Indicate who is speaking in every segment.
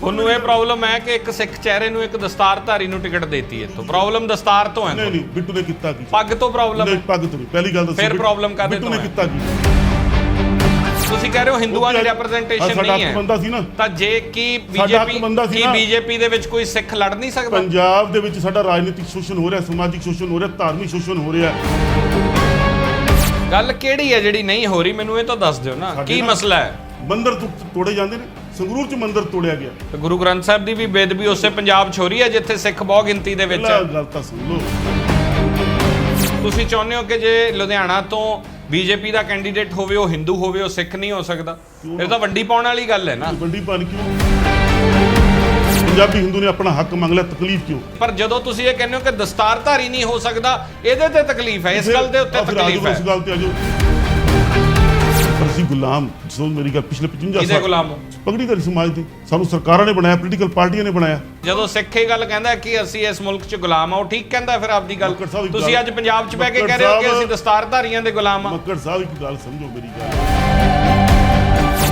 Speaker 1: ਤੁਹਾਨੂੰ ਇਹ ਪ੍ਰੋਬਲਮ ਹੈ ਕਿ ਇੱਕ ਸਿੱਖ ਚਿਹਰੇ ਨੂੰ ਇੱਕ ਦਸਤਾਰਧਾਰੀ ਨੂੰ ਟਿਕਟ ਦੇਤੀ ਹੈ ਤੋਂ ਪ੍ਰੋਬਲਮ ਦਸਤਾਰ ਤੋਂ ਹੈ
Speaker 2: ਨਹੀਂ ਨਹੀਂ ਬਿੱਟੂ ਨੇ ਕੀਤਾ ਕੀ?
Speaker 1: ਪੱਗ ਤੋਂ ਪ੍ਰੋਬਲਮ
Speaker 2: ਨਹੀਂ
Speaker 1: ਹੈ।
Speaker 2: ਪੱਗ ਤੋਂ ਨਹੀਂ ਪਹਿਲੀ ਗੱਲ ਦੱਸੋ
Speaker 1: ਫਿਰ problem ਕਾਹਦੇ
Speaker 2: ਬਿੱਟੂ
Speaker 1: ਤੋਂ
Speaker 2: ਨੇ
Speaker 1: ਹੈ?
Speaker 2: ਕੀਤਾ ਕੀ?
Speaker 1: ਤੁਸੀਂ ਕਹਿ ਰਹੇ ਹੋ ਹਿੰਦੂਆਂ ਦੀ ਰਿਪਰੈਜ਼ੈਂਟੇਸ਼ਨ
Speaker 2: ਸਾਡਾ
Speaker 1: ਨਹੀਂ
Speaker 2: ਹੱਕ
Speaker 1: ਹੈ
Speaker 2: ਬੰਦਾ ਸੀ ਨਾ।
Speaker 1: ਤਾਂ ਜੇ ਕੀ
Speaker 2: ਸਾਡਾ ਹੱਕ
Speaker 1: ਬੀਜੇਪੀ
Speaker 2: ਸੀ
Speaker 1: ਕੀ
Speaker 2: ਨਾ।
Speaker 1: ਬੀਜੇਪੀ ਦੇ ਵਿੱਚ ਕੋਈ ਸਿੱਖ ਲੜ ਨਹੀਂ ਸਕਦਾ?
Speaker 2: ਪੰਜਾਬ ਦੇ ਵਿੱਚ ਸਾਡਾ ਰਾਜਨੀਤਿਕ ਸ਼ੋਸ਼ਣ ਹੋ ਰਿਹਾ ਸਮਾਜਿਕ ਸ਼ੋਸ਼ਣ ਹੋ ਰਿਹਾ ਧਾਰਮਿਕ ਸ਼ੋਸ਼ਣ ਹੋ ਰਿਹਾ।
Speaker 1: ਗੱਲ ਕਿਹੜੀ ਹੈ ਜਿਹੜੀ ਨਹੀਂ ਹੋ ਰਹੀ? ਮੈਨੂੰ ਇਹ ਤਾਂ ਦੱਸ ਦਿਓ ਨਾ।
Speaker 2: ਸਾਡੇ
Speaker 1: ਕੀ
Speaker 2: ਨਾਲ-
Speaker 1: ਮਸਲਾ ਹੈ?
Speaker 2: ਮੰਦਿਰ ਤੋੜੇ ਜਾਂਦੇ ਨੇ। ਸੰਗਰੂਰ ਚ ਮੰਦਿਰ ਤੋੜਿਆ ਗਿਆ।
Speaker 1: ਤੇ ਗੁਰੂ ਗ੍ਰੰਥ ਸਾਹਿਬ ਦੀ ਵੀ ਬੇਦਬੀ ਉਸੇ ਪੰਜਾਬ 'ਚ ਹੋ ਰਹੀ ਹੈ ਜਿੱਥੇ ਸਿੱਖ ਬਹੁਤ ਗਿਣਤੀ ਦੇ ਵਿੱਚ
Speaker 2: ਪਹਿਲਾਂ
Speaker 1: ਹੈ
Speaker 2: ਗੱਲ ਤਾਂ ਸੁਣ ਲਓ।
Speaker 1: ਤੁਸੀਂ ਚਾਹੁੰਦੇ ਹੋ ਕਿ ਜੇ ਲੁਧਿਆਣਾ ਤੋਂ ਬੀਜੇਪੀ ਦਾ ਕੈਂਡੀਡੇਟ ਹੋਵੇ ਉਹ ਹਿੰਦੂ ਹੋਵੇ ਉਹ ਸਿੱਖ ਨਹੀਂ ਹੋ ਸਕਦਾ? ਇਹ ਤਾਂ ਵੰਡੀ ਪਾਉਣ ਵਾਲੀ ਗੱਲ ਹੈ ਨਾ।
Speaker 2: ਵੱਡੀ ਪਾਣ ਕਿਉਂ? ਪੰਜਾਬੀ ਹਿੰਦੂ ਨੇ ਆਪਣਾ ਹੱਕ ਮੰਗ ਲਿਆ ਤਕਲੀਫ ਕਿਉਂ?
Speaker 1: ਪਰ ਜਦੋਂ ਤੁਸੀਂ ਇਹ ਕਹਿੰਦੇ ਹੋ ਕਿ ਦਸਤਾਰਧਾਰੀ ਨਹੀਂ ਹੋ ਸਕਦਾ ਇਹਦੇ ਤੇ ਤਕਲੀਫ ਹੈ ਇਸ ਗੱਲ ਦੇ ਉੱਤੇ
Speaker 2: ਆ ਫਿਰ ਆ
Speaker 1: ਤਕਲੀਫ ਹੈ।
Speaker 2: ਇਸ ਗੱਲ ਤੇ ਆਜੋ ਪਰ ਅਸੀਂ ਗੁਲਾਮ ਸੋ ਮੇਰੀ ਗੱਲ ਪਿਛਲੇ 55
Speaker 1: ਕਿਹਦੇ
Speaker 2: ਸਾਲ
Speaker 1: ਗੁਲਾਮ ਹੋ?
Speaker 2: ਪਗੜੀਧਾਰੀ ਸਮਾਜ ਦੇ। ਸਾਨੂੰ ਸਰਕਾਰਾਂ ਨੇ ਬਣਾਇਆ ਪੋਲੀਟੀਕਲ ਪਾਰਟੀਆਂ ਨੇ ਬਣਾਇਆ।
Speaker 1: ਜਦੋਂ ਸਿੱਖ ਇਹ ਗੱਲ ਕਹਿੰਦਾ ਕਿ ਅਸੀਂ ਇਸ ਮੁਲਕ 'ਚ ਗੁਲਾਮ ਆ ਉਹ ਠੀਕ ਕਹਿੰਦਾ ਫਿਰ ਆਪਦੀ ਗੱਲ।
Speaker 2: ਮੱਕੜ ਸਾਹਿਬ ਇੱਕ
Speaker 1: ਤੁਸੀਂ
Speaker 2: ਗੱਲ-
Speaker 1: ਅੱਜ ਪੰਜਾਬ 'ਚ ਬਹਿ ਕੇ
Speaker 2: ਮੱਕੜ
Speaker 1: ਕਹਿ ਰਹੇ ਹੋ ਕਿ
Speaker 2: ਸਾਹਿਬ-
Speaker 1: ਅਸੀਂ ਦਸਤਾਰਧਾਰੀਆਂ ਦੇ ਗੁਲਾਮ ਆ
Speaker 2: ਮੱਕੜ ਸਾਹਿਬ ਇੱਕ ਗੱਲ ਸਮਝੋ ਮੇਰੀ ਗੱਲ।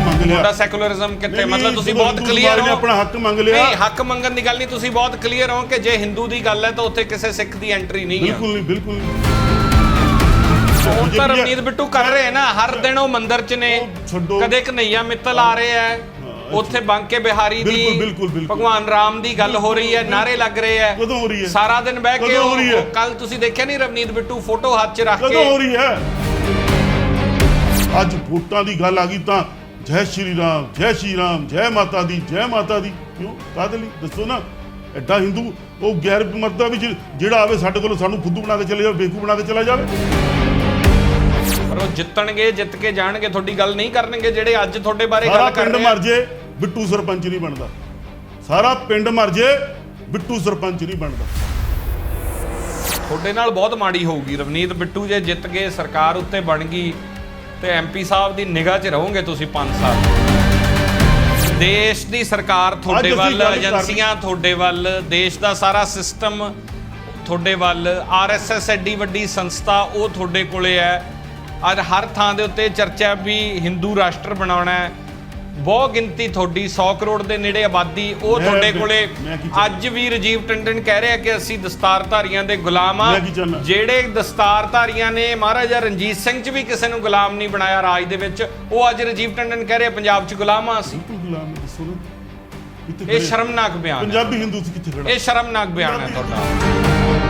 Speaker 2: ਮੰਗ ਲਿਆ।
Speaker 1: ਤੁਹਾਡਾ ਸੈਕੂਲਰਿਜ਼ਮ ਕਿੱਥੇ?
Speaker 2: ਨਹੀਂ,
Speaker 1: ਮਤਲਬ ਤੁਸੀਂ
Speaker 2: ਜਦੋਂ
Speaker 1: ਬਹੁਤ
Speaker 2: ਹਿੰਦੂ
Speaker 1: ਕਲੀਅਰ
Speaker 2: ਸਮਾਜ ਨੇ
Speaker 1: ਹੋ।
Speaker 2: ਆਪਣਾ ਹੱਕ ਮੰਗ ਲਿਆ।
Speaker 1: ਨਹੀਂ ਹੱਕ ਮੰਗਣ ਦੀ ਗੱਲ ਨਹੀਂ ਤੁਸੀਂ ਬਹੁਤ ਕਲੀਅਰ ਹੋ ਕਿ ਜੇ ਹਿੰਦੂ ਦੀ ਗੱਲ ਹੈ ਤਾਂ ਉੱਥੇ ਕਿਸੇ ਸਿੱਖ ਦੀ ਐਂਟਰੀ ਨਹੀਂ ਹੈ।
Speaker 2: ਬਿਲਕੁਲ ਨਹੀਂ ਬਿਲਕੁਲ ਨਹੀਂ।
Speaker 1: ਹੁਣ ਤਾਂ
Speaker 2: BJP
Speaker 1: ਰਵਨੀਤ ਬਿੱਟੂ ਕਰ ਰਹੇ ਨਾ ਹਰ ਦਿਨ ਉਹ ਮੰਦਿਰ 'ਚ ਨੇ।
Speaker 2: ਉਹ ਛੱਡੋ।
Speaker 1: ਕਦੇ ਕਨਈਆ ਮਿੱਤਲ ਆ ਰਹੇ ਹੈ। ਉੱਥੇ ਬਾਂਕੇ ਬਿਹਾਰੀ ਦੀ
Speaker 2: ਬਿਲਕੁਲ, ਬਿਲਕੁਲ, ਬਿਲਕੁਲ।
Speaker 1: ਭਗਵਾਨ ਰਾਮ ਦੀ ਗੱਲ ਹੋ ਰਹੀ ਹੈ ਨਾਰੇ ਲੱਗ ਰਹੇ ਹੈ।
Speaker 2: ਕਦੋਂ ਹੋ ਰਹੀ ਹੈ?
Speaker 1: ਸਾਰਾ ਦਿਨ ਬਹਿ ਕੇ
Speaker 2: ਕਦੋਂ ਹੋ ਰਹੀ ਹੈ?
Speaker 1: ਕੱਲ ਤੁਸੀਂ ਦੇਖਿਆ ਨਹੀਂ ਰਵਨੀਤ ਬਿੱਟੂ ਫੋਟੋ ਹੱਥ 'ਚ ਰੱਖ
Speaker 2: ਕਦੋਂ ਹੋ
Speaker 1: ਕੇ
Speaker 2: ਰਹੀ ਹੈ? ਅੱਜ ਵੋਟਾਂ ਦੀ ਗੱਲ ਆ ਗਈ ਤਾਂ ਜੈ ਸ਼੍ਰੀ ਰਾਮ ਜੈ ਸ਼੍ਰੀ ਰਾਮ ਜੈ ਮਾਤਾ ਦੀ ਜੈ ਮਾਤਾ ਦੀ। ਕਿਉਂ? ਕਾਹਦੇ ਲਈ? ਦੱਸੋ ਨਾ। ਐਡਾ ਹਿੰਦੂ ਉਹ ਗੈਰ ਮਰਦਾ ਵੀ ਜਿ- ਜਿਹੜਾ ਆਵੇ ਸਾਡੇ ਕੋਲ ਸਾਨੂੰ ਫੁੱਦੂ ਬਣਾ ਕੇ ਚਲੇ ਜਾਵੇ ਬੇਕੂ ਬਣਾ ਕੇ ਚਲਾ ਜਾਵੇ।
Speaker 1: ਪਰ ਉਹ ਜਿੱਤਣਗੇ ਜਿੱਤ ਕੇ ਜਾਣਗੇ ਤੁਹਾਡੀ ਗੱਲ ਨਹੀਂ ਕਰਨਗੇ ਜਿਹੜੇ ਅੱਜ ਤੁਹਾਡੇ ਬਾਰੇ
Speaker 2: ਸਾਰਾ
Speaker 1: ਗੱਲ ਕਰ
Speaker 2: ਪਿੰਡ
Speaker 1: ਰਹੇ
Speaker 2: ਮਰ
Speaker 1: ਆ
Speaker 2: ਜੇ ਬਿੱਟੂ ਸਰਪੰਚ ਨਹੀਂ ਬਣਦਾ। ਸਾਰਾ ਪਿੰਡ ਮਰ ਜੇ ਬਿੱਟੂ ਸਰਪੰਚ ਨਹੀਂ ਬਣਦਾ।
Speaker 1: ਤੁਹਾਡੇ ਨਾਲ ਬਹੁਤ ਮਾੜੀ ਹੋਊਗੀ। ਰਵਨੀਤ ਬਿੱਟੂ ਜੇ ਜਿੱਤ ਗਏ ਸਰਕਾਰ ਉੱਤੇ ਬਣ ਗਈ ਤੇ ਐਮਪੀ ਸਾਹਿਬ ਦੀ ਨਿਗਾਹ 'ਚ ਰਹੋਗੇ ਤੁਸੀਂ 5 ਸਾਲ। ਦੇਸ਼ ਦੀ ਸਰਕਾਰ ਤੁਹਾਡੇ
Speaker 2: ਅਸੀਂ
Speaker 1: ਵੱਲ
Speaker 2: ਗੱਲ ਕਰ-
Speaker 1: ਏਜੰਸੀਆਂ ਤੁਹਾਡੇ ਵੱਲ ਦੇਸ਼ ਦਾ ਸਾਰਾ ਸਿਸਟਮ ਤੁਹਾਡੇ ਵੱਲ ਆਰਐਸਐਸ ਐਡੀ ਵੱਡੀ ਸੰਸਥਾ ਉਹ ਤੁਹਾਡੇ ਕੋਲੇ ਹੈ। ਅੱਜ ਹਰ ਥਾਂ ਦੇ ਉੱਤੇ ਚਰਚਾ ਵੀ ਹਿੰਦੂ ਰਾਸ਼ਟਰ ਬਣਾਉਣਾ ਹੈ। ਬਹੁ ਗਿਣਤੀ ਤੁਹਾਡੀ 100 ਕਰੋੜ ਦੇ ਨੇੜੇ ਆਬਾਦੀ ਉਹ ਤੁਹਾਡੇ ਕੋਲੇ? ਅੱਜ ਵੀ ਰਜੀਵ ਟੰਡਨ ਕਹਿ ਰਿਹਾ ਕਿ ਅਸੀਂ ਦਸਤਾਰਧਾਰੀਆਂ ਦੇ ਗੁਲਾਮ ਆ? ਜਿਹੜੇ ਦਸਤਾਰਧਾਰੀਆਂ ਨੇ ਮਹਾਰਾਜਾ ਰਣਜੀਤ ਸਿੰਘ ਚ ਵੀ ਕਿਸੇ ਨੂੰ ਗੁਲਾਮ ਨਹੀਂ ਬਣਾਇਆ ਰਾਜ ਦੇ ਵਿੱਚ ਉਹ ਅੱਜ ਰਜੀਵ ਟੰਡਨ ਕਹਿ ਰਿਹਾ ਪੰਜਾਬ ਚ ਗੁਲਾਮ ਆ ਅਸੀਂ।
Speaker 2: ਗੁਲਾਮ
Speaker 1: ਇਹ? ਸ਼ਰਮਨਾਕ ਬਿਆਨ ਹੈ।
Speaker 2: ਪੰਜਾਬੀ ਹਿੰਦੂ ਕਿੱਥੇ ਖੜਾ?
Speaker 1: ਇਹ ਸ਼ਰਮਨਾਕ ਬਿਆਨ ਹੈ ਤੁਹਾਡਾ।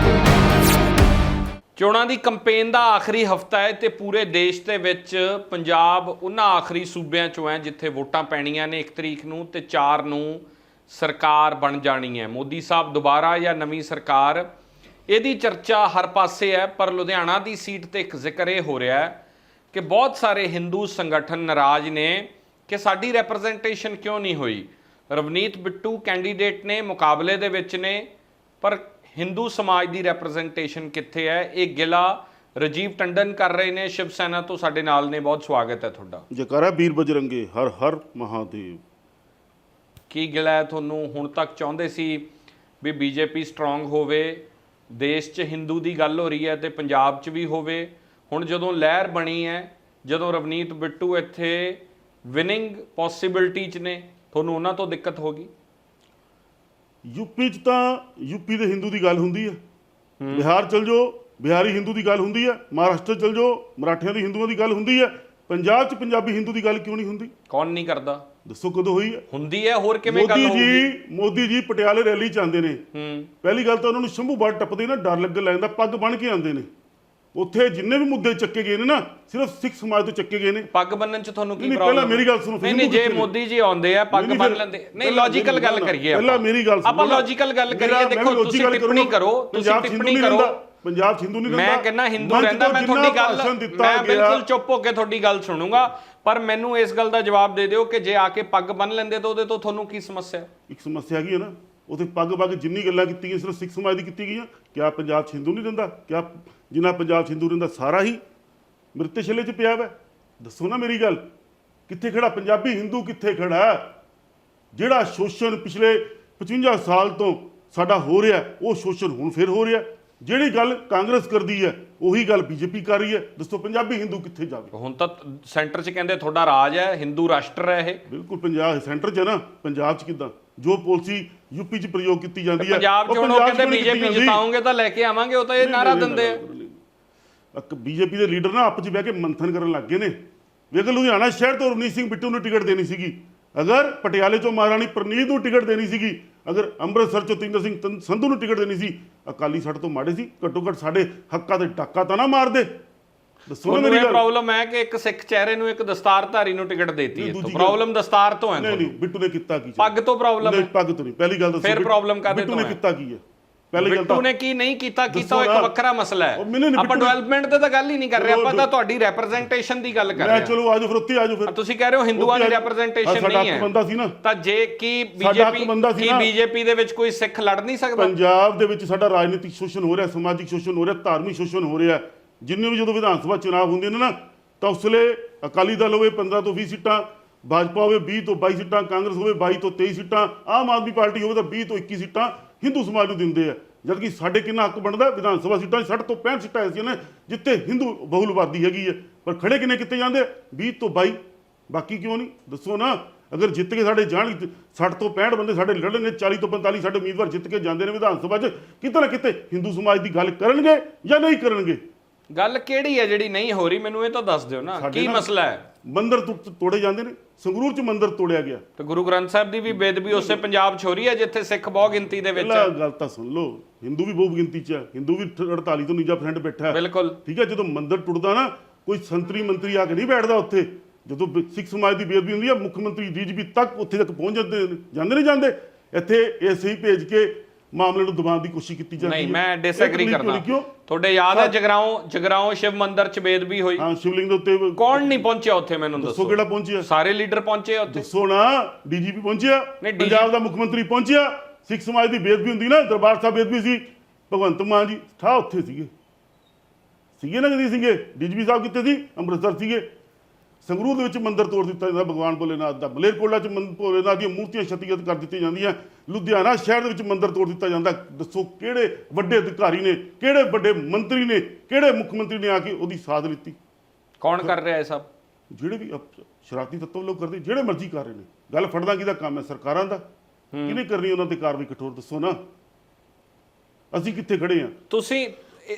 Speaker 1: ਚੋਣਾਂ ਦੀ ਕੰਪੇਨ ਦਾ ਆਖਰੀ ਹਫਤਾ ਹੈ ਤੇ ਪੂਰੇ ਦੇਸ਼ ਦੇ ਵਿੱਚ ਪੰਜਾਬ ਉਹਨਾਂ ਆਖਰੀ ਸੂਬਿਆਂ ਚੋਂ ਹੈ ਜਿੱਥੇ ਵੋਟਾਂ ਪੈਣੀਆਂ ਨੇ 1 ਤਰੀਕ ਨੂੰ ਤੇ 4 ਨੂੰ ਸਰਕਾਰ ਬਣ ਜਾਣੀ ਹੈ। ਮੋਦੀ ਸਾਹਿਬ ਦੁਬਾਰਾ ਜਾਂ ਨਵੀਂ ਸਰਕਾਰ? ਇਹਦੀ ਚਰਚਾ ਹਰ ਪਾਸੇ ਹੈ, ਪਰ ਲੁਧਿਆਣਾ ਦੀ ਸੀਟ ਤੇ ਇੱਕ ਜ਼ਿਕਰ ਇਹ ਹੋ ਰਿਹਾ ਹੈ ਕਿ ਬਹੁਤ ਸਾਰੇ ਹਿੰਦੂ ਸੰਗਠਨ ਨਾਰਾਜ਼ ਨੇ ਕਿ ਸਾਡੀ ਰਿਪਰੈਜ਼ੈਂਟੇਸ਼ਨ ਕਿਉਂ ਨਹੀਂ ਹੋਈ? ਰਵਨੀਤ ਬਿੱਟੂ ਕੈਂਡੀਡੇਟ ਨੇ, ਮੁਕਾਬਲੇ ਦੇ ਵਿੱਚ ਨੇ, ਪਰ ਹਿੰਦੂ ਸਮਾਜ ਦੀ ਰਿਪਰੈਜ਼ੈਂਟੇਸ਼ਨ ਕਿੱਥੇ ਹੈ? ਇਹ ਗਿਲਾ ਰਜੀਵ ਟੰਡਨ ਕਰ ਰਹੇ ਨੇ ਸ਼ਿਵ ਸੈਨਾ ਤੋਂ ਸਾਡੇ ਨਾਲ ਨੇ ਬਹੁਤ ਸਵਾਗਤ ਹੈ ਤੁਹਾਡਾ।
Speaker 2: ਜਕਾਰਾ ਵੀਰ ਬਜਰੰਗੇ ਹਰ ਹਰ ਮਹਾਦੇਵ।
Speaker 1: ਕੀ ਗਿਲਾ ਹੈ ਤੁਹਾਨੂੰ ਹੁਣ ਤੱਕ ਚਾਹੁੰਦੇ ਸੀ ਵੀ ਬੀਜੇਪੀ ਸਟਰੋਂਗ ਹੋਵੇ ਦੇਸ਼ 'ਚ ਹਿੰਦੂ ਦੀ ਗੱਲ ਹੋ ਰਹੀ ਹੈ ਤੇ ਪੰਜਾਬ 'ਚ ਵੀ ਹੋਵੇ? ਹੁਣ ਜਦੋਂ ਲਹਿਰ ਬਣੀ ਹੈ ਜਦੋਂ ਰਵਨੀਤ ਬਿੱਟੂ ਇੱਥੇ ਵਿਨਿੰਗ ਪੋਸਿਬਿਲਿਟੀ 'ਚ ਨੇ ਤੁਹਾਨੂੰ ਉਹਨਾਂ ਤੋਂ ਦਿੱਕਤ ਹੋ ਗਈ?
Speaker 2: ਯੂਪੀ ਚ ਤਾਂ ਯੂਪੀ ਦੇ ਹਿੰਦੂ ਦੀ ਗੱਲ ਹੁੰਦੀ ਹੈ ਬਿਹਾਰ ਚਲ ਜਾਓ ਬਿਹਾਰੀ ਹਿੰਦੂ ਦੀ ਗੱਲ ਹੁੰਦੀ ਹੈ ਮਹਾਰਾਸ਼ਟਰ ਚਲ ਜਾਓ ਮਰਾਠਿਆਂ ਦੀ ਹਿੰਦੂਆਂ ਦੀ ਗੱਲ ਹੁੰਦੀ ਹੈ ਪੰਜਾਬ ਚ ਪੰਜਾਬੀ ਹਿੰਦੂ ਦੀ ਗੱਲ ਕਿਉਂ ਨਹੀਂ ਹੁੰਦੀ?
Speaker 1: ਕੌਣ ਨਹੀਂ ਕਰਦਾ?
Speaker 2: ਦੱਸੋ ਕਦੋਂ ਹੋਈ ਹੈ
Speaker 1: ਹੁੰਦੀ ਹੈ ਹੋਰ ਕਿਵੇਂ ਗੱਲ
Speaker 2: ਮੋਦੀ
Speaker 1: ਹੋਊਗੀ?
Speaker 2: ਜੀ ਮੋਦੀ ਜੀ ਪਟਿਆਲੇ ਰੈਲੀ ਚ ਆਉਂਦੇ ਨੇ।
Speaker 1: ਹੂੰ।
Speaker 2: ਪਹਿਲੀ ਗੱਲ ਤਾਂ ਉਹਨਾਂ ਨੂੰ ਸ਼ੰਭੂ ਬਾੜ ਟੱਪਦੇ ਨਾ ਡਰ ਲੱਗ ਲੈਂਦਾ ਪੱਗ ਬਣ ਕੇ ਆਉਂਦੇ ਨੇ। ਉੱਥੇ ਜਿੰਨੇ ਵੀ ਮੁੱਦੇ ਚੱਕੇ ਗਏ ਨੇ ਨਾ ਸਿਰਫ ਸਿੱਖ ਸਮਾਜ ਤੋਂ ਚੱਕੇ ਗਏ ਨੇ
Speaker 1: ਪੱਗ ਬੰਨਣ ਚ ਤੁਹਾਨੂੰ ਕੀ
Speaker 2: ਨਹੀਂ,
Speaker 1: ਪ੍ਰੋਬਲਮ
Speaker 2: ਪਹਿਲਾਂ ਮੇਰੀ ਗੱਲ ਸੁਣੋ,
Speaker 1: ਨਹੀਂ ਨਹੀਂ ਜੇ ਮੋਦੀ ਜੀ ਆਉਂਦੇ ਆ ਪੱਗ ਬੰਨ ਲੈਂਦੇ ਨਹੀਂ ਲੌਜੀਕਲ ਗੱਲ ਕਰੀਏ
Speaker 2: ਪਹਿਲਾਂ
Speaker 1: ਆਪਾਂ।
Speaker 2: ਮੇਰੀ ਗੱਲ
Speaker 1: ਆਪਾਂ
Speaker 2: ਸੁਣੋ ਨਾ।
Speaker 1: ਲੌਜੀਕਲ ਗੱਲ ਕਰੀਏ ਦੇਖੋ ਤੁਸੀਂ। ਟਿੱਪਣੀ ਕਰੋ ਤੁਸੀਂ ਟਿੱਪਣੀ ਕਰੋ
Speaker 2: ਪੰਜਾਬ ਹਿੰਦੂ ਨਹੀਂ ਰਹਿੰਦਾ
Speaker 1: ਮੈਂ ਕਹਿੰਦਾ ਹਿੰਦੂ ਰਹਿੰਦਾ ਮੈਂ ਤੁਹਾਡੀ ਗੱਲ ਮੈਂ ਬਿਲਕੁਲ ਚੁੱਪ ਹੋ ਕੇ ਤੁਹਾਡੀ ਗੱਲ ਸੁਣੂੰਗਾ ਪਰ ਮੈਨੂੰ ਇਸ ਗੱਲ ਦਾ ਜਵਾਬ ਦੇ ਦਿਓ ਕਿ ਜੇ ਆ ਕੇ ਪੱਗ ਬੰਨ ਲੈਂਦੇ ਤਾਂ ਉਹਦੇ ਤੋਂ ਤੁਹਾਨੂੰ ਕੀ ਸਮੱਸਿਆ?
Speaker 2: ਇੱਕ ਸਮੱਸਿਆ ਹੈਗੀ ਹੈ ਨਾ ਉਥੇ ਪੱਗ ਪੱਗ ਜਿੰਨੀ ਗੱਲਾਂ ਕੀਤੀਆਂ ਸਿਰਫ ਸਿੱਖ ਸਮਾਜ ਦੀ ਕੀਤੀ ਗਈਆਂ ਕਿਆ ਪੰਜਾਬ 'ਚ ਹਿੰਦੂ ਨਹੀਂ ਰਹਿੰਦਾ ਕਿਆ ਜਿੰਨਾ ਪੰਜਾਬ 'ਚ ਹਿੰਦੂ ਰਹਿੰਦਾ ਸਾਰਾ ਹੀ ਮ੍ਰਿਤ ਛਲੇ 'ਚ ਪਿਆ ਵਾ। ਦੱਸੋ ਨਾ ਮੇਰੀ ਗੱਲ ਕਿੱਥੇ ਖੜਾ ਪੰਜਾਬੀ ਹਿੰਦੂ ਕਿੱਥੇ ਖੜਾ? ਜਿਹੜਾ ਸ਼ੋਸ਼ਣ ਪਿਛਲੇ 55 ਸਾਲ ਤੋਂ ਸਾਡਾ ਹੋ ਰਿਹਾ ਉਹ ਸ਼ੋਸ਼ਣ ਹੁਣ ਫਿਰ ਹੋ ਰਿਹਾ। ਜਿਹੜੀ ਗੱਲ ਕਾਂਗਰਸ ਕਰਦੀ ਹੈ ਉਹੀ ਗੱਲ ਬੀਜੇਪੀ ਕਰ ਰਹੀ ਹੈ। ਦੱਸੋ ਪੰਜਾਬੀ ਹਿੰਦੂ ਕਿੱਥੇ ਜਾਵੇ?
Speaker 1: ਹੁਣ ਤਾਂ ਸੈਂਟਰ 'ਚ ਕਹਿੰਦੇ ਤੁਹਾਡਾ ਰਾਜ ਹੈ ਹਿੰਦੂ ਰਾਸ਼ਟਰ ਹੈ ਇਹ।
Speaker 2: ਬਿਲਕੁਲ ਪੰਜਾਬ ਸੈਂਟਰ 'ਚ ਹੈ ਨਾ ਪੰਜਾਬ 'ਚ ਕਿੱਦਾਂ? ਜੋ ਪਾਲਿਸੀ ਯੂਪੀ 'ਚ ਪ੍ਰਯੋਗ ਕੀਤੀ ਜਾਂਦੀ ਹੈ
Speaker 1: ਪੰਜਾਬ 'ਚ ਉਹ
Speaker 2: 'ਚ
Speaker 1: ਕਹਿੰਦੇ ਬੀਜੇਪੀ? ਜਿਤਾਉਂਗੇ ਤਾਂ ਲੈ ਕੇ ਆਵਾਂਗੇ ਉਹ ਤਾਂ ਇਹ ਨਾਰਾ ਦਿੰਦੇ ਆ।
Speaker 2: ਇੱਕ ਬੀਜੇਪੀ ਦੇ ਲੀਡਰ ਨਾ ਆਪਸ ਵਿੱਚ ਬਹਿ ਕੇ ਮੰਥਨ ਕਰਨ ਲੱਗ ਗਏ ਨੇ। ਵੀ ਅਗਰ ਲੁਧਿਆਣਾ ਸ਼ਹਿਰ ਤੋਂ ਰਵਨੀਤ ਸਿੰਘ ਬਿੱਟੂ ਨੂੰ ਟਿਕਟ ਦੇਣੀ ਸੀਗੀ। ਅਗਰ ਪਟਿਆਲੇ ਤੋਂ ਮਹਾਰਾਣੀ ਪ੍ਰਨੀਤ ਨੂੰ ਟਿਕਟ ਦੇਣੀ ਸੀਗੀ ਅਗਰ ਅੰਮ੍ਰਿਤਸਰ ਚੋਂ ਤਿੰਦਰ ਸਿੰਘ ਸੰਧੂ ਨੂੰ ਟਿਕਟ ਦੇਣੀ ਸੀ ਅਕਾਲੀ ਸਾਡੇ ਤੋਂ ਮਾੜੇ ਸੀ ਘੱਟੋ ਘੱਟ ਸਾਡੇ ਹੱਕਾਂ ਤੇ ਡਾਕਾ ਤਾਂ ਨਾ ਮਾਰਦੇ। ਦੱਸੋ ਮੇਰੀ ਗੱਲ।
Speaker 1: ਪ੍ਰੋਬਲਮ ਹੈ ਕਿ ਇੱਕ ਸਿੱਖ ਚਿਹਰੇ ਨੂੰ ਇੱਕ ਦਸਤਾਰਧਾਰੀ ਨੂੰ ਟਿਕਟ ਦੇਤੀ ਹੈ
Speaker 2: ਨਹੀਂ,
Speaker 1: ਪ੍ਰੋਬਲਮ ਦਸਤਾਰ ਤੋਂ ਹੈ
Speaker 2: ਨਹੀਂ ਨਹੀਂ ਬਿੱਟੂ ਨੇ ਕੀਤਾ ਕੀ?
Speaker 1: ਪੱਗ ਤੋਂ ਪ੍ਰੋਬਲਮ
Speaker 2: ਨਹੀਂ
Speaker 1: ਹੈ।
Speaker 2: ਪੱਗ ਤੋਂ ਨਹੀਂ। ਪਹਿਲੀ ਗੱਲ ਦੱਸੋ
Speaker 1: ਫਿਰ problem ਕਾਹਦੇ
Speaker 2: ਬਿੱਟੂ ਨੇ? ਕੀਤਾ ਕੀ ਹੈ? ਪਹਿਲੀ ਗੱਲ
Speaker 1: ਬਿੱਟੂ
Speaker 2: ਤਾਂ
Speaker 1: ਨੇ ਕੀ ਨਹੀਂ ਕੀਤਾ ਕੀਤਾ ਇੱਕ। ਵੱਖਰਾ ਮਸਲਾ ਹੈ।
Speaker 2: ਨਹੀਂ
Speaker 1: ਆਪਾਂ ਡਿਵੈਲਪਮੈਂਟ ਤੇ ਤਾਂ ਗੱਲ ਹੀ ਨਹੀਂ ਕਰ ਰਹੇ ਆਪਾਂ ਤਾਂ ਤੁਹਾਡੀ ਰੈਪਰੈਜ਼ੈਂਟੇਸ਼ਨ ਦੀ ਗੱਲ ਕਰ ਰਹੇ
Speaker 2: ਮੈਂ
Speaker 1: ਹਾਂ।
Speaker 2: ਚਲੋ ਆਜੋ ਫਿਰ ਉੱਥੇ ਆਜੋ ਫਿਰ।
Speaker 1: ਤੁਸੀਂ ਕਹਿ ਰਹੇ ਹੋ ਹਿੰਦੂਆਂ ਦੀ। ਰੈਪਰੈਜ਼ੈਂਟੇਸ਼ਨ
Speaker 2: ਸਾਡਾ
Speaker 1: ਨਹੀਂ ਹੈ।
Speaker 2: ਬੰਦਾ ਸੀ ਨਾ।
Speaker 1: ਤਾਂ ਜੇ ਕੀ ਬੀਜੇਪੀ ਕੀ। ਬੀਜੇਪੀ ਦੇ ਵਿੱਚ ਕੋਈ ਸਿੱਖ ਲੜ ਨਹੀਂ ਸਕਦਾ?
Speaker 2: ਪੰਜਾਬ ਦੇ ਵਿੱਚ ਸਾਡਾ ਰਾਜਨੀਤਿਕ ਸ਼ੋਸ਼ਣ ਹੋ ਰਿਹਾ ਸਮਾਜਿਕ ਸ਼ੋਸ਼ਣ ਹੋ ਰਿਹਾ ਧਾਰਮਿਕ ਸ਼ੋਸ਼ਣ ਹੋ ਰਿਹਾ। ਜਿੰਨੇ ਵੀ ਜਦੋਂ ਵਿਧਾਨ ਸਭਾ ਚੁਣਾਵ ਹੁੰਦੇ ਨੇ ਨਾ, ਤਾਂ ਉਸ ਵੇਲੇ ਅਕਾਲੀ ਦਲ ਹੋਵੇ 15 ਤੋਂ 20 ਸੀਟਾਂ, ਭਾਜਪਾ ਹੋਵੇ 20 ਤੋਂ 22 ਸੀਟਾਂ, ਕਾਂਗਰਸ ਹੋਵੇ 22 ਤੋਂ 23 ਸੀਟਾਂ, ਆਮ ਆਦਮੀ ਪਾਰਟੀ ਹੋਵੇ ਤਾਂ 20 ਤੋਂ 21 ਸੀਟਾਂ ਹਿੰਦੂ ਸਮਾਜ ਨੂੰ ਦਿੰਦੇ ਆ। ਜਦਕਿ ਸਾਡੇ ਕਿੰਨਾ ਹੱਕ ਬਣਦਾ, ਵਿਧਾਨ ਸਭਾ ਸੀਟਾਂ 'ਚ 60 ਤੋਂ 65 ਸੀਟਾਂ ਐਸੀਆਂ ਨੇ ਜਿੱਥੇ ਹਿੰਦੂ ਬਹੁਲ ਆਬਾਦੀ ਹੈਗੀ ਹੈ ਪਰ ਖੜੇ ਕਿੰਨੇ ਕਿੱਤੇ ਜਾਂਦੇ ਆ? 20 ਤੋਂ 22 ਬਾਕੀ ਕਿਉਂ ਨਹੀਂ? ਦੱਸੋ ਨਾ, ਅਗਰ ਜਿੱਤ ਕੇ ਸਾਡੇ ਜਾਣ 60 ਤੋਂ 65 ਬੰਦੇ ਸਾਡੇ ਲੜਨਗੇ 40 ਤੋਂ 45 ਸਾਡੇ ਉਮੀਦਵਾਰ ਜਿੱਤ ਕੇ ਜਾਂਦੇ ਨੇ ਵਿਧਾਨ ਸਭਾ 'ਚ, ਕਿਤੇ ਨਾ ਕਿਤੇ ਹਿੰਦੂ ਸਮਾਜ ਦੀ ਗੱਲ ਕਰਨਗੇ ਜਾਂ ਨਹੀਂ ਕਰਨਗੇ?
Speaker 1: ਗੱਲ ਕਿਹੜੀ ਹੈ ਜਿਹੜੀ ਨਹੀਂ ਹੋ ਰਹੀ? ਮੈਨੂੰ ਇਹ ਤਾਂ ਦੱਸ ਦਿਓ ਨਾ।
Speaker 2: ਸਾਡੇ
Speaker 1: ਕੀ ਮਸਲਾ ਹੈ?
Speaker 2: ਮੰਦਰ ਤੋੜੇ ਜਾਂਦੇ ਨੇ। ਸੰਗਰੂਰ 'ਚ ਮੰਦਰ ਤੋੜਿਆ ਗਿਆ।
Speaker 1: ਤੇ ਗੁਰੂ ਗ੍ਰੰਥ ਸਾਹਿਬ ਦੀ ਵੀ ਬੇਦਬੀ ਉਸੇ ਪੰਜਾਬ 'ਚ ਹੋ ਰਹੀ ਹੈ ਜਿੱਥੇ ਸਿੱਖ ਬਹੁ ਗਿਣਤੀ ਦੇ ਵਿੱਚ?
Speaker 2: ਪਹਿਲਾਂ
Speaker 1: ਹੈ।
Speaker 2: ਗੱਲ ਤਾਂ ਸੁਣ ਲਓ। ਹਿੰਦੂ ਵੀ ਬਹੁ ਗਿਣਤੀ 'ਚ ਹੈ। ਹਿੰਦੂ ਵੀ 48 ਤੋਂ 49% ਬੈਠਾ ਹੈ।
Speaker 1: ਬਿਲਕੁਲ।
Speaker 2: ਠੀਕ ਹੈ ਜਦੋਂ ਮੰਦਰ ਟੁੱਟਦਾ ਨਾ ਕੋਈ ਸੰਤਰੀ ਮੰਤਰੀ ਆ ਕੇ ਨਹੀਂ ਬੈਠਦਾ ਉੱਥੇ। ਜਦੋਂ ਬ- ਸਿੱਖ ਸਮਾਜ ਦੀ ਬੇਅਦਬੀ ਹੁੰਦੀ ਹੈ ਮੁੱਖ ਮੰਤਰੀ ਡੀਜੀਪੀ ਤੱਕ ਉੱਥੇ ਤੱਕ ਪਹੁੰਚ ਜਾਂਦੇ ਨੇ ਜਾਂਦੇ ਨਹੀਂ ਜਾਂਦੇ। ਇੱਥੇ ਹੀ ਭੇਜ ਕੇ ਮਾਮਲੇ ਨੂੰ ਦਬਾਉਣ ਦੀ ਕੋਸ਼ਿਸ਼ ਕੀਤੀ ਜਾਂਦੀ ਹੈ।
Speaker 1: ਨਹੀਂ ਮੈਂ ਡਿਸਐਗਰੀ ਕਰਦਾ। ਤੁਹਾਡੇ ਯਾਦ ਹੈ। ਜਗਰਾਉਂ ਜਗਰਾਉਂ ਸ਼ਿਵ ਮੰਦਿਰ 'ਚ ਬੇਦਬੀ ਹੋਈ।
Speaker 2: ਹਾਂ ਸ਼ਿਵਲਿੰਗ ਦੇ ਉੱਤੇ
Speaker 1: ਕੌਣ ਨਹੀਂ ਪਹੁੰਚਿਆ ਉੱਥੇ ਮੈਨੂੰ
Speaker 2: ਦੱਸੋ
Speaker 1: ਦੱਸੋ।
Speaker 2: ਕਿਹੜਾ ਪਹੁੰਚਿਆ?
Speaker 1: ਸਾਰੇ ਲੀਡਰ ਪਹੁੰਚੇ ਉੱਥੇ।
Speaker 2: ਦੱਸੋ ਨਾ ਡੀਜੀਪੀ ਪਹੁੰਚਿਆ? ਪੰਜਾਬ ਦਾ ਮੁੱਖ ਮੰਤਰੀ ਪਹੁੰਚਿਆ? ਸਿੱਖ ਸਮਾਜ ਦੀ ਬੇਅਦਬੀ ਹੁੰਦੀ ਨਾ ਦਰਬਾਰ ਸਾਹਿਬ ਬੇਅਦਬੀ ਸੀ। ਭਗਵੰਤ ਮਾਨ ਜੀ ਠਾ ਉੱਥੇ ਸੀਗੇ। ਸੀਗੇ ਨਾ ਕਦੀ ਸੀਗੇ? ਡੀਜੀਪੀ ਸਾਹਿਬ ਕਿੱਥੇ ਸੀ? ਅੰਮ੍ਰਿਤਸਰ ਸੀਗੇ। ਸੰਗਰੂਰ ਦੇ ਵਿੱਚ ਮੰਦਿਰ ਤੋੜ ਦਿੱਤਾ ਜਾਂਦਾ ਭਗਵਾਨ ਭੋਲੇਨਾਥ ਦਾ। ਮਲੇਰਕੋਟਲਾ 'ਚ ਭੋਲੇਨਾਥ ਦੀਆਂ ਮੂਰਤੀਆਂ ਛਤੀਗਤ ਕਰ ਦਿੱਤੀਆਂ ਜਾਂਦੀਆਂ। ਲੁਧਿਆਣਾ ਸ਼ਹਿਰ ਦੇ ਵਿੱਚ ਮੰਦਿਰ ਤੋੜ ਦਿੱਤਾ ਜਾਂਦਾ। ਦੱਸੋ ਕਿਹੜੇ ਵੱਡੇ ਅਧਿਕਾਰੀ ਨੇ ਕਿਹੜੇ ਵੱਡੇ ਮੰਤਰੀ ਨੇ ਕਿਹੜੇ ਮੁੱਖ ਮੰਤਰੀ ਨੇ ਆ ਕੇ ਉਹਦੀ ਸਾਥ ਲਿੱਤੀ
Speaker 1: ਕੌਣ ਕਰ ਰਿਹਾ ਇਹ ਸਭ?
Speaker 2: ਜਿਹੜੇ ਵੀ ਸ਼ਰਾਰਤੀ ਤੱਤਵ ਲੋਕ ਕਰਦੇ ਜਿਹੜੇ ਮਰਜ਼ੀ ਕਰ ਰਹੇ ਨੇ। ਗੱਲ ਫੜਦਾ ਕਿਹਦਾ ਕੰਮ ਹੈ? ਸਰਕਾਰਾਂ ਦਾ। ਕਿਹਨੇ ਕਰਨੀ ਉਹਨਾਂ ਤੇ ਕਾਰਵਾਈ ਕਠੋਰ? ਦੱਸੋ ਨਾ। ਅਸੀਂ ਕਿੱਥੇ ਖੜੇ ਆ
Speaker 1: ਤੁਸੀਂ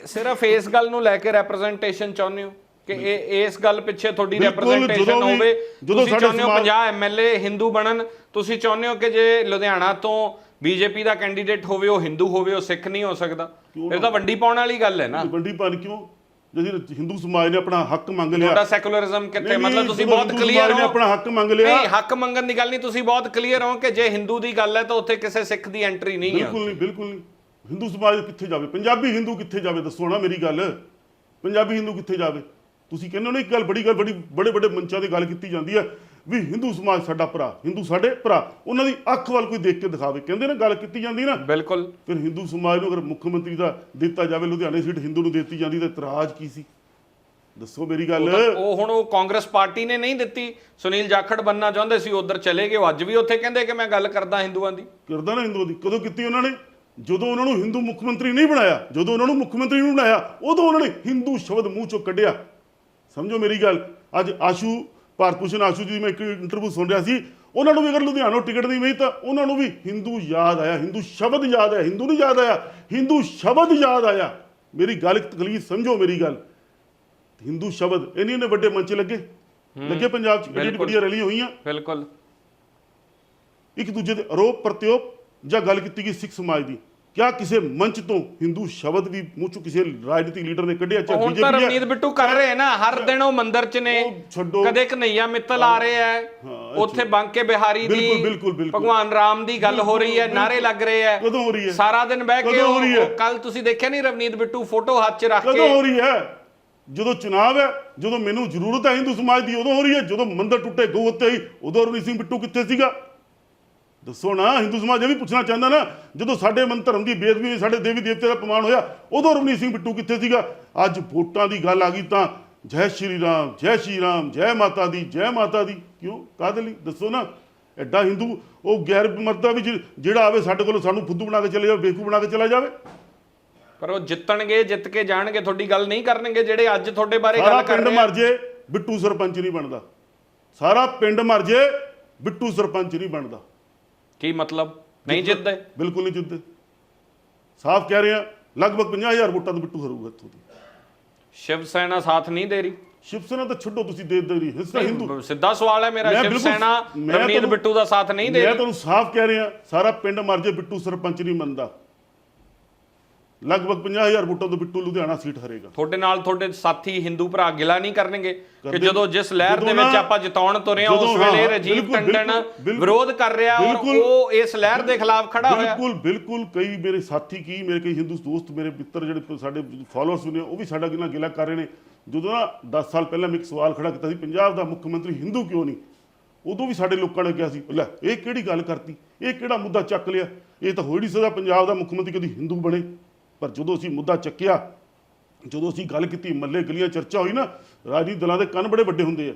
Speaker 1: ਸਿਰਫ ਇਸ ਗੱਲ ਨੂੰ ਲੈ ਕੇ ਰੈਪਰੈਜ਼ੈਂਟੇਸ਼ਨ ਚਾਹੁੰਦੇ ਹੋ? ਕਿ ਇਹ ਇਸ ਗੱਲ ਪਿੱਛੇ ਤੁਹਾਡੀ ਰੈਪਰੈਜ਼ੈਂਟੇਸ਼ਨ ਹੋਵੇ ਤੁਸੀਂ ਚਾਹੁੰਦੇ ਹੋ
Speaker 2: ਸਮਾਜ-
Speaker 1: 50 ਐਮਐਲਏ ਹਿੰਦੂ ਬਣਨ ਤੁਸੀਂ ਚਾਹੁੰਦੇ ਹੋ ਕਿ ਜੇ ਲੁਧਿਆਣਾ ਤੋਂ ਬੀਜੇਪੀ ਦਾ ਕੈਂਡੀਡੇਟ ਹੋਵੇ ਉਹ ਹਿੰਦੂ ਹੋਵੇ ਉਹ ਸਿੱਖ ਨਹੀਂ ਹੋ ਸਕਦਾ। ਇਹ ਤਾਂ ਵੰਡੀ ਪਾਉਣ ਵਾਲੀ ਗੱਲ ਹੈ ਨਾ।
Speaker 2: ਵੰਡੀ ਪਾਣ ਕਿਉਂ? ਜਦੋਂ ਹਿੰਦੂ ਸਮਾਜ ਨੇ ਆਪਣਾ ਹੱਕ ਮੰਗ ਲਿਆ।
Speaker 1: ਤੁਹਾਡਾ ਸੈਕੂਲਰਿਜ਼ਮ ਕਿੱਥੇ? ਮਤਲਬ ਤੁਸੀਂ ਬਹੁਤ ਕਲੀਅਰ ਹੋ।
Speaker 2: ਆਪਣਾ ਹੱਕ ਮੰਗ ਲਿਆ।
Speaker 1: ਨਹੀਂ ਹੱਕ ਮੰਗਣ ਦੀ ਗੱਲ ਨਹੀਂ ਤੁਸੀਂ ਬਹੁਤ ਕਲੀਅਰ ਹੋ ਕਿ ਜੇ ਹਿੰਦੂ ਦੀ ਗੱਲ ਹੈ ਤਾਂ ਉੱਥੇ ਕਿਸੇ ਸਿੱਖ ਦੀ ਐਂਟਰੀ ਨਹੀਂ ਹੈ
Speaker 2: ਬਿਲਕੁਲ ਨਹੀਂ ਬਿਲਕੁਲ ਨਹੀਂ। ਹਿੰਦੂ ਸਮਾਜ ਕਿੱਥੇ ਜਾਵੇ? ਪੰਜਾਬੀ ਹਿੰਦੂ ਕਿੱਥੇ ਜਾਵੇ? ਦੱਸੋ ਨਾ ਮੇਰੀ ਗੱਲ। ਪੰਜਾਬੀ ਹਿੰਦੂ ਕਿੱਥੇ ਜਾਵੇ? ਤੁਸੀਂ ਕਹਿੰਦੇ ਹੋ ਨਾ ਇੱਕ ਗੱਲ ਬੜੀ ਗੱਲ ਬੜੀ ਬੜੇ ਬੜੇ ਮੰਚਾਂ ਤੇ ਗੱਲ ਕੀਤੀ ਜਾਂਦੀ ਹੈ ਵੀ ਹਿੰਦੂ ਸਮਾਜ ਸਾਡਾ ਭਰਾ ਹਿੰਦੂ ਸਾਡੇ ਭਰਾ ਉਹਨਾਂ ਦੀ ਅੱਖ ਵੱਲ ਕੋਈ ਦੇਖ ਕੇ ਦਿਖਾਵੇ। ਕਹਿੰਦੇ ਨਾ ਗੱਲ ਕੀਤੀ ਜਾਂਦੀ ਨਾ
Speaker 1: ਬਿਲਕੁਲ।
Speaker 2: ਫਿਰ ਹਿੰਦੂ ਸਮਾਜ ਨੂੰ ਅਗਰ ਮੁੱਖ ਮੰਤਰੀ ਦਾ ਦਿੱਤਾ ਜਾਵੇ ਲੁਧਿਆਣੇ ਸੀਟ ਹਿੰਦੂ ਨੂੰ ਦਿੱਤੀ ਜਾਂਦੀ ਤਾਂ ਇਤਰਾਜ਼ ਕੀ ਸੀ? ਦੱਸੋ ਮੇਰੀ ਗੱਲ।
Speaker 1: ਉਹ ਹੁਣ ਉਹ ਕਾਂਗਰਸ ਪਾਰਟੀ ਨੇ ਨਹੀਂ ਦਿੱਤੀ। ਸੁਨੀਲ ਜਾਖੜ ਬੰਨਾ ਚਾਹੁੰਦੇ ਸੀ ਉਧਰ ਚਲੇ ਗਏ ਉਹ ਅੱਜ ਵੀ ਉੱਥੇ ਕਹਿੰਦੇ ਕਿ ਮੈਂ ਗੱਲ ਕਰਦਾ ਹਿੰਦੂਆਂ ਦੀ।
Speaker 2: ਕਰਦਾ ਨਾ ਹਿੰਦੂ ਦੀ। ਕਦੋਂ ਕੀਤੀ ਉਹਨਾਂ ਨੇ? ਜਦੋਂ ਉਹਨਾਂ ਨੂੰ ਹਿੰਦੂ ਮੁੱਖ ਮੰਤਰੀ ਨਹੀਂ ਬਣਾਇਆ ਜਦੋਂ ਉਹਨਾਂ ਨੂੰ ਮੁੱਖ ਮੰਤਰੀ ਨਹੀਂ ਬਣਾਇਆ ਉਦੋਂ ਉਹਨਾਂ ਨੇ ਹਿੰਦੂ ਸ਼ਬਦ ਮੂੰਹ ਚੋਂ ਕੱਢਿਆ। ਸਮਝੋ ਮੇਰੀ ਗੱਲ। ਅੱਜ ਆਸ਼ੂ ਭਾਰਤ ਭੂਸ਼ਣ ਆਸ਼ੂ ਜੀ ਦੀ ਮੈਂ ਇੱਕ ਇੰਟਰਵਿਊ ਸੁਣ ਰਿਹਾ ਸੀ। ਉਹਨਾਂ ਨੂੰ ਵੀ ਅਗਰ ਲੁਧਿਆਣੋਂ ਟਿਕਟ ਨਹੀਂ ਮਿਲੀ ਤਾਂ ਉਹਨਾਂ ਨੂੰ ਵੀ ਹਿੰਦੂ ਯਾਦ ਆਇਆ ਹਿੰਦੂ ਸ਼ਬਦ ਯਾਦ ਆਇਆ ਹਿੰਦੂ ਨਹੀਂ ਯਾਦ ਆਇਆ ਹਿੰਦੂ ਸ਼ਬਦ ਯਾਦ ਆਇਆ। ਮੇਰੀ ਗੱਲ ਇੱਕ ਤਕਲੀਫ ਸਮਝੋ ਮੇਰੀ ਗੱਲ। ਹਿੰਦੂ ਸ਼ਬਦ ਇੰਨੇ ਇੰਨੇ ਵੱਡੇ ਮੰਚ ਲੱਗੇ। ਲੱਗੇ ਪੰਜਾਬ 'ਚ ਐਡੀ ਵੱਡੀਆਂ ਰੈਲੀਆਂ ਹੋਈਆਂ।
Speaker 1: ਬਿਲਕੁਲ।
Speaker 2: ਇੱਕ ਦੂਜੇ ਦੇ ਆਰੋਪ ਪ੍ਰਤਿਆਰੋਪ ਜਾਂ ਗੱਲ ਕੀਤੀ ਗਈ ਸਿੱਖ ਸਮਾਜ ਦੀ। ਕਿਆ ਕਿਸੇ ਮੰਚ ਤੋਂ ਹਿੰਦੂ ਸ਼ਬਦ ਵੀ ਮੂੰਹ ਚੋਂ ਕਿਸੇ ਰਾਜਨੀਤਿਕ ਲੀਡਰ ਨੇ ਕੱਢਿਆ ਚਾਹੇ
Speaker 1: ਹੁਣ ਤਾਂ ਰਵਨੀਤ ਬਿੱਟੂ ਕਰ ਰਹੇ ਨਾ ਹਰ ਦਿਨ ਉਹ ਮੰਦਿਰ 'ਚ ਨੇ।
Speaker 2: ਉਹ ਛੱਡੋ।
Speaker 1: ਕਦੇ ਕਨਈਆ ਮਿੱਤਲ ਆ ਰਹੇ ਐ ਉੱਥੇ ਬਾਂਕੇ ਬਿਹਾਰੀ ਦੀ
Speaker 2: ਬਿਲਕੁਲ, ਬਿਲਕੁਲ, ਬਿਲਕੁਲ।
Speaker 1: ਭਗਵਾਨ ਰਾਮ ਦੀ ਗੱਲ ਹੋ ਰਹੀ ਹੈ ਨਾਰੇ ਲੱਗ ਰਹੇ ਐ
Speaker 2: ਕਦੋਂ ਹੋ ਰਹੀ ਹੈ?
Speaker 1: ਸਾਰਾ ਦਿਨ ਬਹਿ ਕੇ
Speaker 2: ਕਦੋਂ ਹੋ ਰਹੀ ਹੈ?
Speaker 1: ਕੱਲ ਤੁਸੀਂ ਦੇਖਿਆ ਨਹੀਂ ਰਵਨੀਤ ਬਿੱਟੂ ਫੋਟੋ ਹੱਥ 'ਚ ਰੱਖ
Speaker 2: ਕਦੋਂ
Speaker 1: ਕੇ?
Speaker 2: ਹੋ ਰਹੀ ਹੈ? ਜਦੋਂ ਚੁਣਾਵ ਹੈ ਜਦੋਂ ਮੈਨੂੰ ਜ਼ਰੂਰਤ ਹੈ ਹਿੰਦੂ ਸਮਾਜ ਦੀ ਉਦੋਂ ਹੋ ਰਹੀ ਹੈ। ਜਦੋਂ ਮੰਦਰ ਟੁੱਟੇ ਉੱਤੇ ਹੀ ਉਦੋਂ ਰਵਨੀਤ ਸਿੰਘ ਬਿੱਟੂ ਕਿੱਥੇ ਸੀਗਾ? ਦੱਸੋ ਨਾ ਹਿੰਦੂ ਸਮਾਜ ਇਹ ਵੀ ਪੁੱਛਣਾ ਚਾਹੁੰਦਾ ਨਾ ਜਦੋਂ ਸਾਡੇ ਮਨ ਧਰਮ ਦੀ ਬੇਦਬੀ ਹੋਈ ਸਾਡੇ ਦੇਵੀ ਦੇਵਤੇ ਦਾ ਅਪਮਾਨ ਹੋਇਆ ਉਦੋਂ ਰਵਨੀਤ ਸਿੰਘ ਬਿੱਟੂ ਕਿੱਥੇ ਸੀਗਾ? ਅੱਜ ਵੋਟਾਂ ਦੀ ਗੱਲ ਆ ਗਈ ਤਾਂ ਜੈ ਸ਼੍ਰੀ ਰਾਮ ਜੈ ਸ਼੍ਰੀ ਰਾਮ ਜੈ ਮਾਤਾ ਦੀ ਜੈ ਮਾਤਾ ਦੀ। ਕਿਉਂ? ਕਾਹਦੇ ਲਈ? ਦੱਸੋ ਨਾ। ਐਡਾ ਹਿੰਦੂ ਉਹ ਗੈਰ ਮਰਦਾ ਵੀ ਜਿਹੜਾ ਆਵੇ ਸਾਡੇ ਕੋਲ ਸਾਨੂੰ ਫੁੱਦੂ ਬਣਾ ਕੇ ਚਲੇ ਜਾਵੇ ਬੇਕੂ ਬਣਾ ਕੇ ਚਲਾ ਜਾਵੇ।
Speaker 1: ਪਰ ਉਹ ਜਿੱਤਣਗੇ ਜਿੱਤ ਕੇ ਜਾਣਗੇ ਤੁਹਾਡੀ ਗੱਲ ਨਹੀਂ ਕਰਨਗੇ ਜਿਹੜੇ ਅੱਜ ਤੁਹਾਡੇ ਬਾਰੇ ਗੱਲ ਕਰ
Speaker 2: ਪਿੰਡ
Speaker 1: ਰਹੇ
Speaker 2: ਮਰ ਜੇ ਬਿੱਟੂ ਸਰਪੰਚ ਨਹੀਂ ਬਣਦਾ। ਸਾਰਾ ਪਿੰਡ ਮਰ ਜੇ ਬਿੱਟੂ ਸਰਪੰਚ ਨਹੀਂ ਬਣਦਾ।
Speaker 1: ਕੀ ਮਤਲਬ? ਨਹੀਂ ਜਿੱਤਦੇ
Speaker 2: ਬਿਲਕੁਲ ਨਹੀਂ ਜਿੱਤਦੇ ਸਾਫ਼ ਕਹਿ ਰਹੇ ਲਗਭਗ 50000 ਵੋਟਾਂ ਤੋਂ ਬਿੱਟੂ ਹਰੂਗਾ ਇੱਥੋਂ ਦੀ।
Speaker 1: ਸ਼ਿਵ ਸੈਨਾ ਸਾਥ ਨਹੀਂ ਦੇ ਰਹੀ।
Speaker 2: ਸ਼ਿਵ ਸੈਨਾ ਤਾਂ ਛੱਡੋ ਤੁਸੀਂ ਦੇ ਦੇ ਰਹੀ ਹਿੰਸਾ ਹਿੰਦੂ।
Speaker 1: ਸਿੱਧਾ ਸਵਾਲ ਹੈ ਮੇਰਾ
Speaker 2: ਮੈਂ
Speaker 1: ਸ਼ਿਵ ਸੈਨਾ
Speaker 2: ਮੈਂ ਤੁਹਾਨੂੰ-
Speaker 1: ਬਿੱਟੂ ਦਾ ਸਾਥ ਨਹੀਂ ਦੇ
Speaker 2: ਮੈਂ
Speaker 1: ਰਹੀ।
Speaker 2: ਤੁਹਾਨੂੰ ਸਾਫ਼ ਕਹਿ ਰਿਹਾ ਸਾਰਾ ਪਿੰਡ ਮਰ ਜੇ ਬਿੱਟੂ ਸਰਪੰਚ ਨਹੀਂ ਮੰਨਦਾ। ਲਗਭਗ 50000 ਵੋਟਾਂ ਤੋਂ ਬਿੱਟੂ ਲੁਧਿਆਣਾ ਸੀਟ ਹਰੇਗਾ।
Speaker 1: ਤੁਹਾਡੇ ਨਾਲ ਤੁਹਾਡੇ ਸਾਥੀ ਹਿੰਦੂ ਭਰਾ ਗਿਲਾ ਨਹੀਂ ਕਰਨਗੇ ਕਿ ਜਦੋਂ ਜਿਸ ਲਹਿਰ ਦੇ ਵਿੱਚ ਆਪਾਂ ਜਿਤਾਉਣ ਤੁਰੇ ਹਾਂ ਉਸ ਵੇਲੇ
Speaker 2: ਹਾਂ,
Speaker 1: ਰਜੀਵ ਟੰਡਨ ਵਿਰੋਧ ਕਰ ਰਿਹਾ ਔਰ ਉਹ ਇਸ ਲਹਿਰ ਦੇ ਖਿਲਾਫ ਖੜਾ ਹੋਇਆ।
Speaker 2: ਬਿਲਕੁਲ ਬਿਲਕੁਲ ਕਈ ਮੇਰੇ ਸਾਥੀ ਕੀ ਮੇਰੇ ਕਈ ਹਿੰਦੂ ਦੋਸਤ ਮੇਰੇ ਮਿੱਤਰ ਜਿਹੜੇ ਸਾਡੇ ਫਾਲੋਅਰਸ ਨੇ ਉਹ ਵੀ ਸਾਡਾ ਕਿੰਨਾ ਗਿਲਾ ਕਰ ਰਹੇ ਨੇ। ਜਦੋਂ ਨਾ 10 ਸਾਲ ਪਹਿਲਾਂ ਮੈਂ ਇੱਕ ਸਵਾਲ ਖੜਾ ਕੀਤਾ ਸੀ ਪੰਜਾਬ ਦਾ ਮੁੱਖ ਮੰਤਰੀ ਹਿੰਦੂ ਕਿਉਂ ਨਹੀਂ? ਉਦੋਂ ਵੀ ਸਾਡੇ ਲੋਕਾਂ ਨੇ ਕਿਹਾ ਸੀ ਲੈ ਇਹ ਕਿਹੜੀ ਗੱਲ ਕਰਤੀ? ਇਹ ਕਿਹੜਾ ਮੁੱਦਾ ਚੱਕ ਲਿਆ? ਇਹ ਤਾਂ ਹੋਈ ਨਹੀਂ ਸਕਦਾ ਪੰਜਾਬ ਦਾ ਮੁੱਖ ਮੰਤਰੀ ਕਦੀ ਹਿੰਦੂ ਬਣੇ। ਪਰ ਜਦੋਂ ਅਸੀਂ ਮੁੱਦਾ ਚੱਕਿਆ, ਜਦੋਂ ਅਸੀਂ ਗੱਲ ਕੀਤੀ, ਮੱਲੇ ਗਲੀਆਂ ਚਰਚਾ ਹੋਈ ਨਾ, ਰਾਜਨੀਤਿਕ ਦਲਾਂ ਦੇ ਕੰਨ ਬੜੇ ਵੱਡੇ ਹੁੰਦੇ ਆ।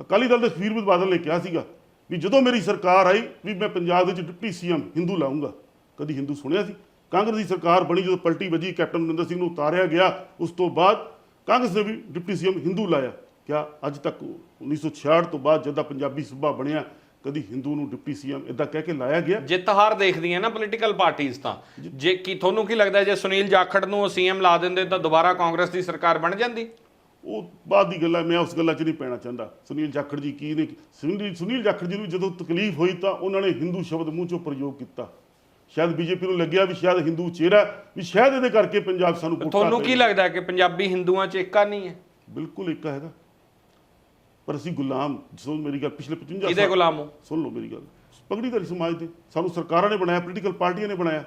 Speaker 2: ਅਕਾਲੀ ਦਲ ਦੇ ਸੁਖਬੀਰ ਬਾਦਲ ਨੇ ਕਿਹਾ ਸੀਗਾ ਵੀ ਜਦੋਂ ਮੇਰੀ ਸਰਕਾਰ ਆਈ ਵੀ ਮੈਂ ਪੰਜਾਬ ਦੇ ਵਿੱਚ ਡਿਪਟੀ ਸੀਐਮ ਹਿੰਦੂ ਲਾਉਂਗਾ ਕਦੀ ਹਿੰਦੂ ਸੁਣਿਆ ਸੀ? ਕਾਂਗਰਸ ਦੀ ਸਰਕਾਰ ਬਣੀ ਜਦੋਂ ਪਲਟੀ ਵੱਜੀ, ਕੈਪਟਨ ਅਮਰਿੰਦਰ ਸਿੰਘ ਨੂੰ ਉਤਾਰਿਆ ਗਿਆ, ਉਸ ਤੋਂ ਬਾਅਦ ਕਾਂਗਰਸ ਨੇ ਵੀ ਡਿਪਟੀ ਸੀਐਮ ਹਿੰਦੂ ਲਾਇਆ। ਕਿਆ ਅੱਜ ਤੱਕ 1966 ਤੋਂ ਬਾਅਦ ਜਦੋਂ ਪੰਜਾਬੀ ਸੂਬਾ ਬਣਿਆ। ਕਦੀ ਹਿੰਦੂ ਨੂੰ ਡਿਪਟੀ ਸੀਐਮ ਇਦਾਂ ਕਹਿ ਕੇ ਲਾਇਆ ਗਿਆ।
Speaker 1: ਜਿੱਤ ਹਾਰ ਦੇਖਦੀਆਂ ਨਾ ਪੋਲੀਟੀਕਲ ਪਾਰਟੀਆਂ ਤਾਂ ਜੇ। ਕੀ ਤੁਹਾਨੂੰ ਕੀ ਲੱਗਦਾ ਜੇ ਸੁਨੀਲ ਜਾਖੜ ਨੂੰ ਸੀਐਮ ਲਾ ਦਿੰਦੇ ਤਾਂ ਦੁਬਾਰਾ ਕਾਂਗਰਸ ਦੀ ਸਰਕਾਰ ਬਣ ਜਾਂਦੀ?
Speaker 2: ਉਹ ਬਾਅਦ ਦੀ ਗੱਲ ਹੈ ਮੈਂ ਉਸ ਗੱਲਾਂ 'ਚ ਨਹੀਂ ਪੈਣਾ ਚਾਹੁੰਦਾ। ਸੁਨੀਲ ਜਾਖੜ ਜੀ ਕੀ ਨੇ ਸੁਨੀਲ ਸੁਨੀਲ ਜਾਖੜ ਜੀ ਨੂੰ ਜਦੋਂ ਤਕਲੀਫ ਹੋਈ ਤਾਂ ਉਹਨਾਂ ਨੇ ਹਿੰਦੂ ਸ਼ਬਦ ਮੂੰਹ 'ਚੋਂ ਪ੍ਰਯੋਗ ਕੀਤਾ। ਸ਼ਾਇਦ ਬੀਜੇਪੀ ਨੂੰ ਲੱਗਿਆ ਵੀ ਸ਼ਾਇਦ ਹਿੰਦੂ ਚਿਹਰਾ ਵੀ ਸ਼ਾਇਦ ਇਹਦੇ ਕਰਕੇ ਪੰਜਾਬ ਸਾਨੂੰ
Speaker 1: ਤੁਹਾਨੂੰ ਕੀ। ਲੱਗਦਾ ਕਿ ਪੰਜਾਬੀ ਹਿੰਦੂਆਂ 'ਚ ਏਕਾ ਨਹੀਂ ਹੈ?
Speaker 2: ਬਿਲਕੁਲ ਇੱਕ ਹੈਗਾ। ਪਰ ਅਸੀਂ ਗੁਲਾਮ ਸੁਣ ਮੇਰੀ ਗੱਲ ਪਿਛਲੇ 55
Speaker 1: ਕਿਹਦੇ ਗੁਲਾਮ ਹੋ?
Speaker 2: ਸੁਣ ਲਓ ਮੇਰੀ ਗੱਲ। ਪਗੜੀਧਾਰੀ ਸਮਾਜ ਦੇ। ਸਾਨੂੰ ਸਰਕਾਰਾਂ ਨੇ ਬਣਾਇਆ ਪੋਲੀਟੀਕਲ ਪਾਰਟੀਆਂ ਨੇ ਬਣਾਇਆ।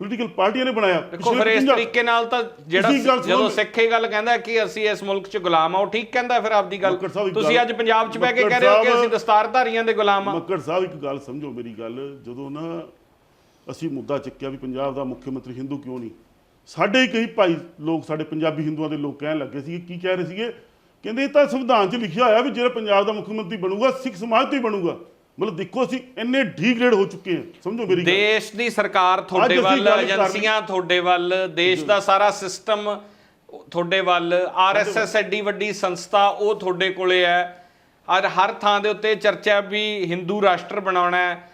Speaker 2: ਪੋਲੀਟੀਕਲ ਪਾਰਟੀਆਂ ਨੇ ਬਣਾਇਆ।
Speaker 1: ਦੇਖੋ ਫਿਰ ਇਸ
Speaker 2: 55
Speaker 1: ਤਰੀਕੇ ਨਾਲ ਤਾਂ ਜਿਹੜਾ। ਜਦੋਂ ਸਿੱਖ ਇਹ ਗੱਲ ਕਹਿੰਦਾ ਕਿ ਅਸੀਂ ਇਸ ਮੁਲਕ 'ਚ ਗੁਲਾਮ ਆ ਉਹ ਠੀਕ ਕਹਿੰਦਾ ਫਿਰ ਆਪਦੀ ਗੱਲ। ਤੁਸੀਂ ਅੱਜ ਪੰਜਾਬ 'ਚ ਬਹਿ ਕੇ ਕਹਿ ਰਹੇ ਹੋ ਕਿ ਅਸੀਂ ਦਸਤਾਰਧਾਰੀਆਂ ਦੇ ਗੁਲਾਮ ਆ
Speaker 2: ਮੱਕੜ ਸਾਹਿਬ ਇੱਕ ਗੱਲ ਸਮਝੋ ਮੇਰੀ ਗੱਲ। ਜਦੋਂ ਨਾ ਅਸੀਂ ਮੁੱਦਾ ਚੱਕਿਆ ਵੀ ਪੰਜਾਬ ਦਾ ਮੁੱਖ ਮੰਤਰੀ ਹਿੰਦੂ ਕਿਉਂ ਨਹੀਂ? ਸਾਡੇ ਕਈ ਭਾਈ ਲੋਕ ਸਾਡੇ ਪੰਜਾਬੀ ਹਿੰਦੂਆਂ ਦੇ ਲੋਕ ਕਹਿਣ ਲੱਗੇ ਸੀ ਕੀ ਕਹਿ ਰਹੇ ਸੀਗੇ? ਕਹਿੰਦੇ ਇਹ ਤਾਂ ਸੰਵਿਧਾਨ 'ਚ ਲਿਖਿਆ ਹੋਇਆ ਵੀ ਜਿਹੜਾ ਪੰਜਾਬ ਦਾ ਮੁੱਖ ਮੰਤਰੀ ਬਣੂਗਾ ਸਿੱਖ ਸਮਾਜ ਤੋਂ ਹੀ ਬਣੂਗਾ। ਮਤਲਬ ਦੇਖੋ ਅਸੀਂ ਇੰਨੇ ਡੀਗ੍ਰੇਡ ਹੋ ਚੁੱਕੇ ਹਾਂ ਸਮਝੋ ਮੇਰੀ ਗੱਲ।
Speaker 1: ਦੇਸ਼ ਦੀ ਸਰਕਾਰ ਤੁਹਾਡੇ ਵੱਲ ਏਜੰਸੀਆਂ ਤੁਹਾਡੇ ਵੱਲ ਦੇਸ਼ ਦਾ ਸਾਰਾ ਸਿਸਟਮ ਤੁਹਾਡੇ ਵੱਲ ਆਰਐਸਐਸ ਐਡੀ ਵੱਡੀ ਸੰਸਥਾ ਉਹ ਤੁਹਾਡੇ ਕੋਲੇ ਹੈ। ਔਰ ਹਰ ਥਾਂ ਦੇ ਉੱਤੇ ਚਰਚਾ ਵੀ ਹਿੰਦੂ ਰਾਸ਼ਟਰ ਬਣਾਉਣਾ ਹੈ।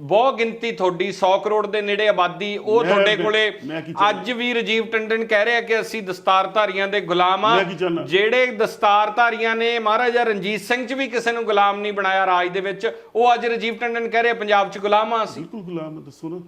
Speaker 1: ਬਹੁ ਗਿਣਤੀ ਤੁਹਾਡੀ 100 ਕਰੋੜ ਦੇ ਨੇੜੇ ਆਬਾਦੀ ਉਹ
Speaker 2: ਮੈਂ-
Speaker 1: ਤੁਹਾਡੇ ਕੋਲੇ
Speaker 2: ਮੈਂ ਕੀ ਚਾਹੁੰਦਾ?
Speaker 1: ਅੱਜ ਵੀ ਰਜੀਵ ਟੰਡਨ ਕਹਿ ਰਿਹਾ ਕਿ ਅਸੀਂ ਦਸਤਾਰਧਾਰੀਆਂ ਦੇ ਗੁਲਾਮ ਆ
Speaker 2: ਮੈਂ ਕੀ ਚਾਹੁੰਦਾ?
Speaker 1: ਜਿਹੜੇ ਦਸਤਾਰਧਾਰੀਆਂ ਨੇ ਮਹਾਰਾਜਾ ਰਣਜੀਤ ਸਿੰਘ ਚ ਵੀ ਕਿਸੇ ਨੂੰ ਗੁਲਾਮ ਨਹੀਂ ਬਣਾਇਆ ਰਾਜ ਦੇ ਵਿੱਚ ਉਹ ਅੱਜ ਰਜੀਵ ਟੰਡਨ ਕਹਿ ਰਿਹਾ ਪੰਜਾਬ ਚ ਗੁਲਾਮ ਆ ਅਸੀਂ
Speaker 2: ਬਿਲਕੁਲ ਗੁਲਾਮ ਦੱਸੋ ਨਾ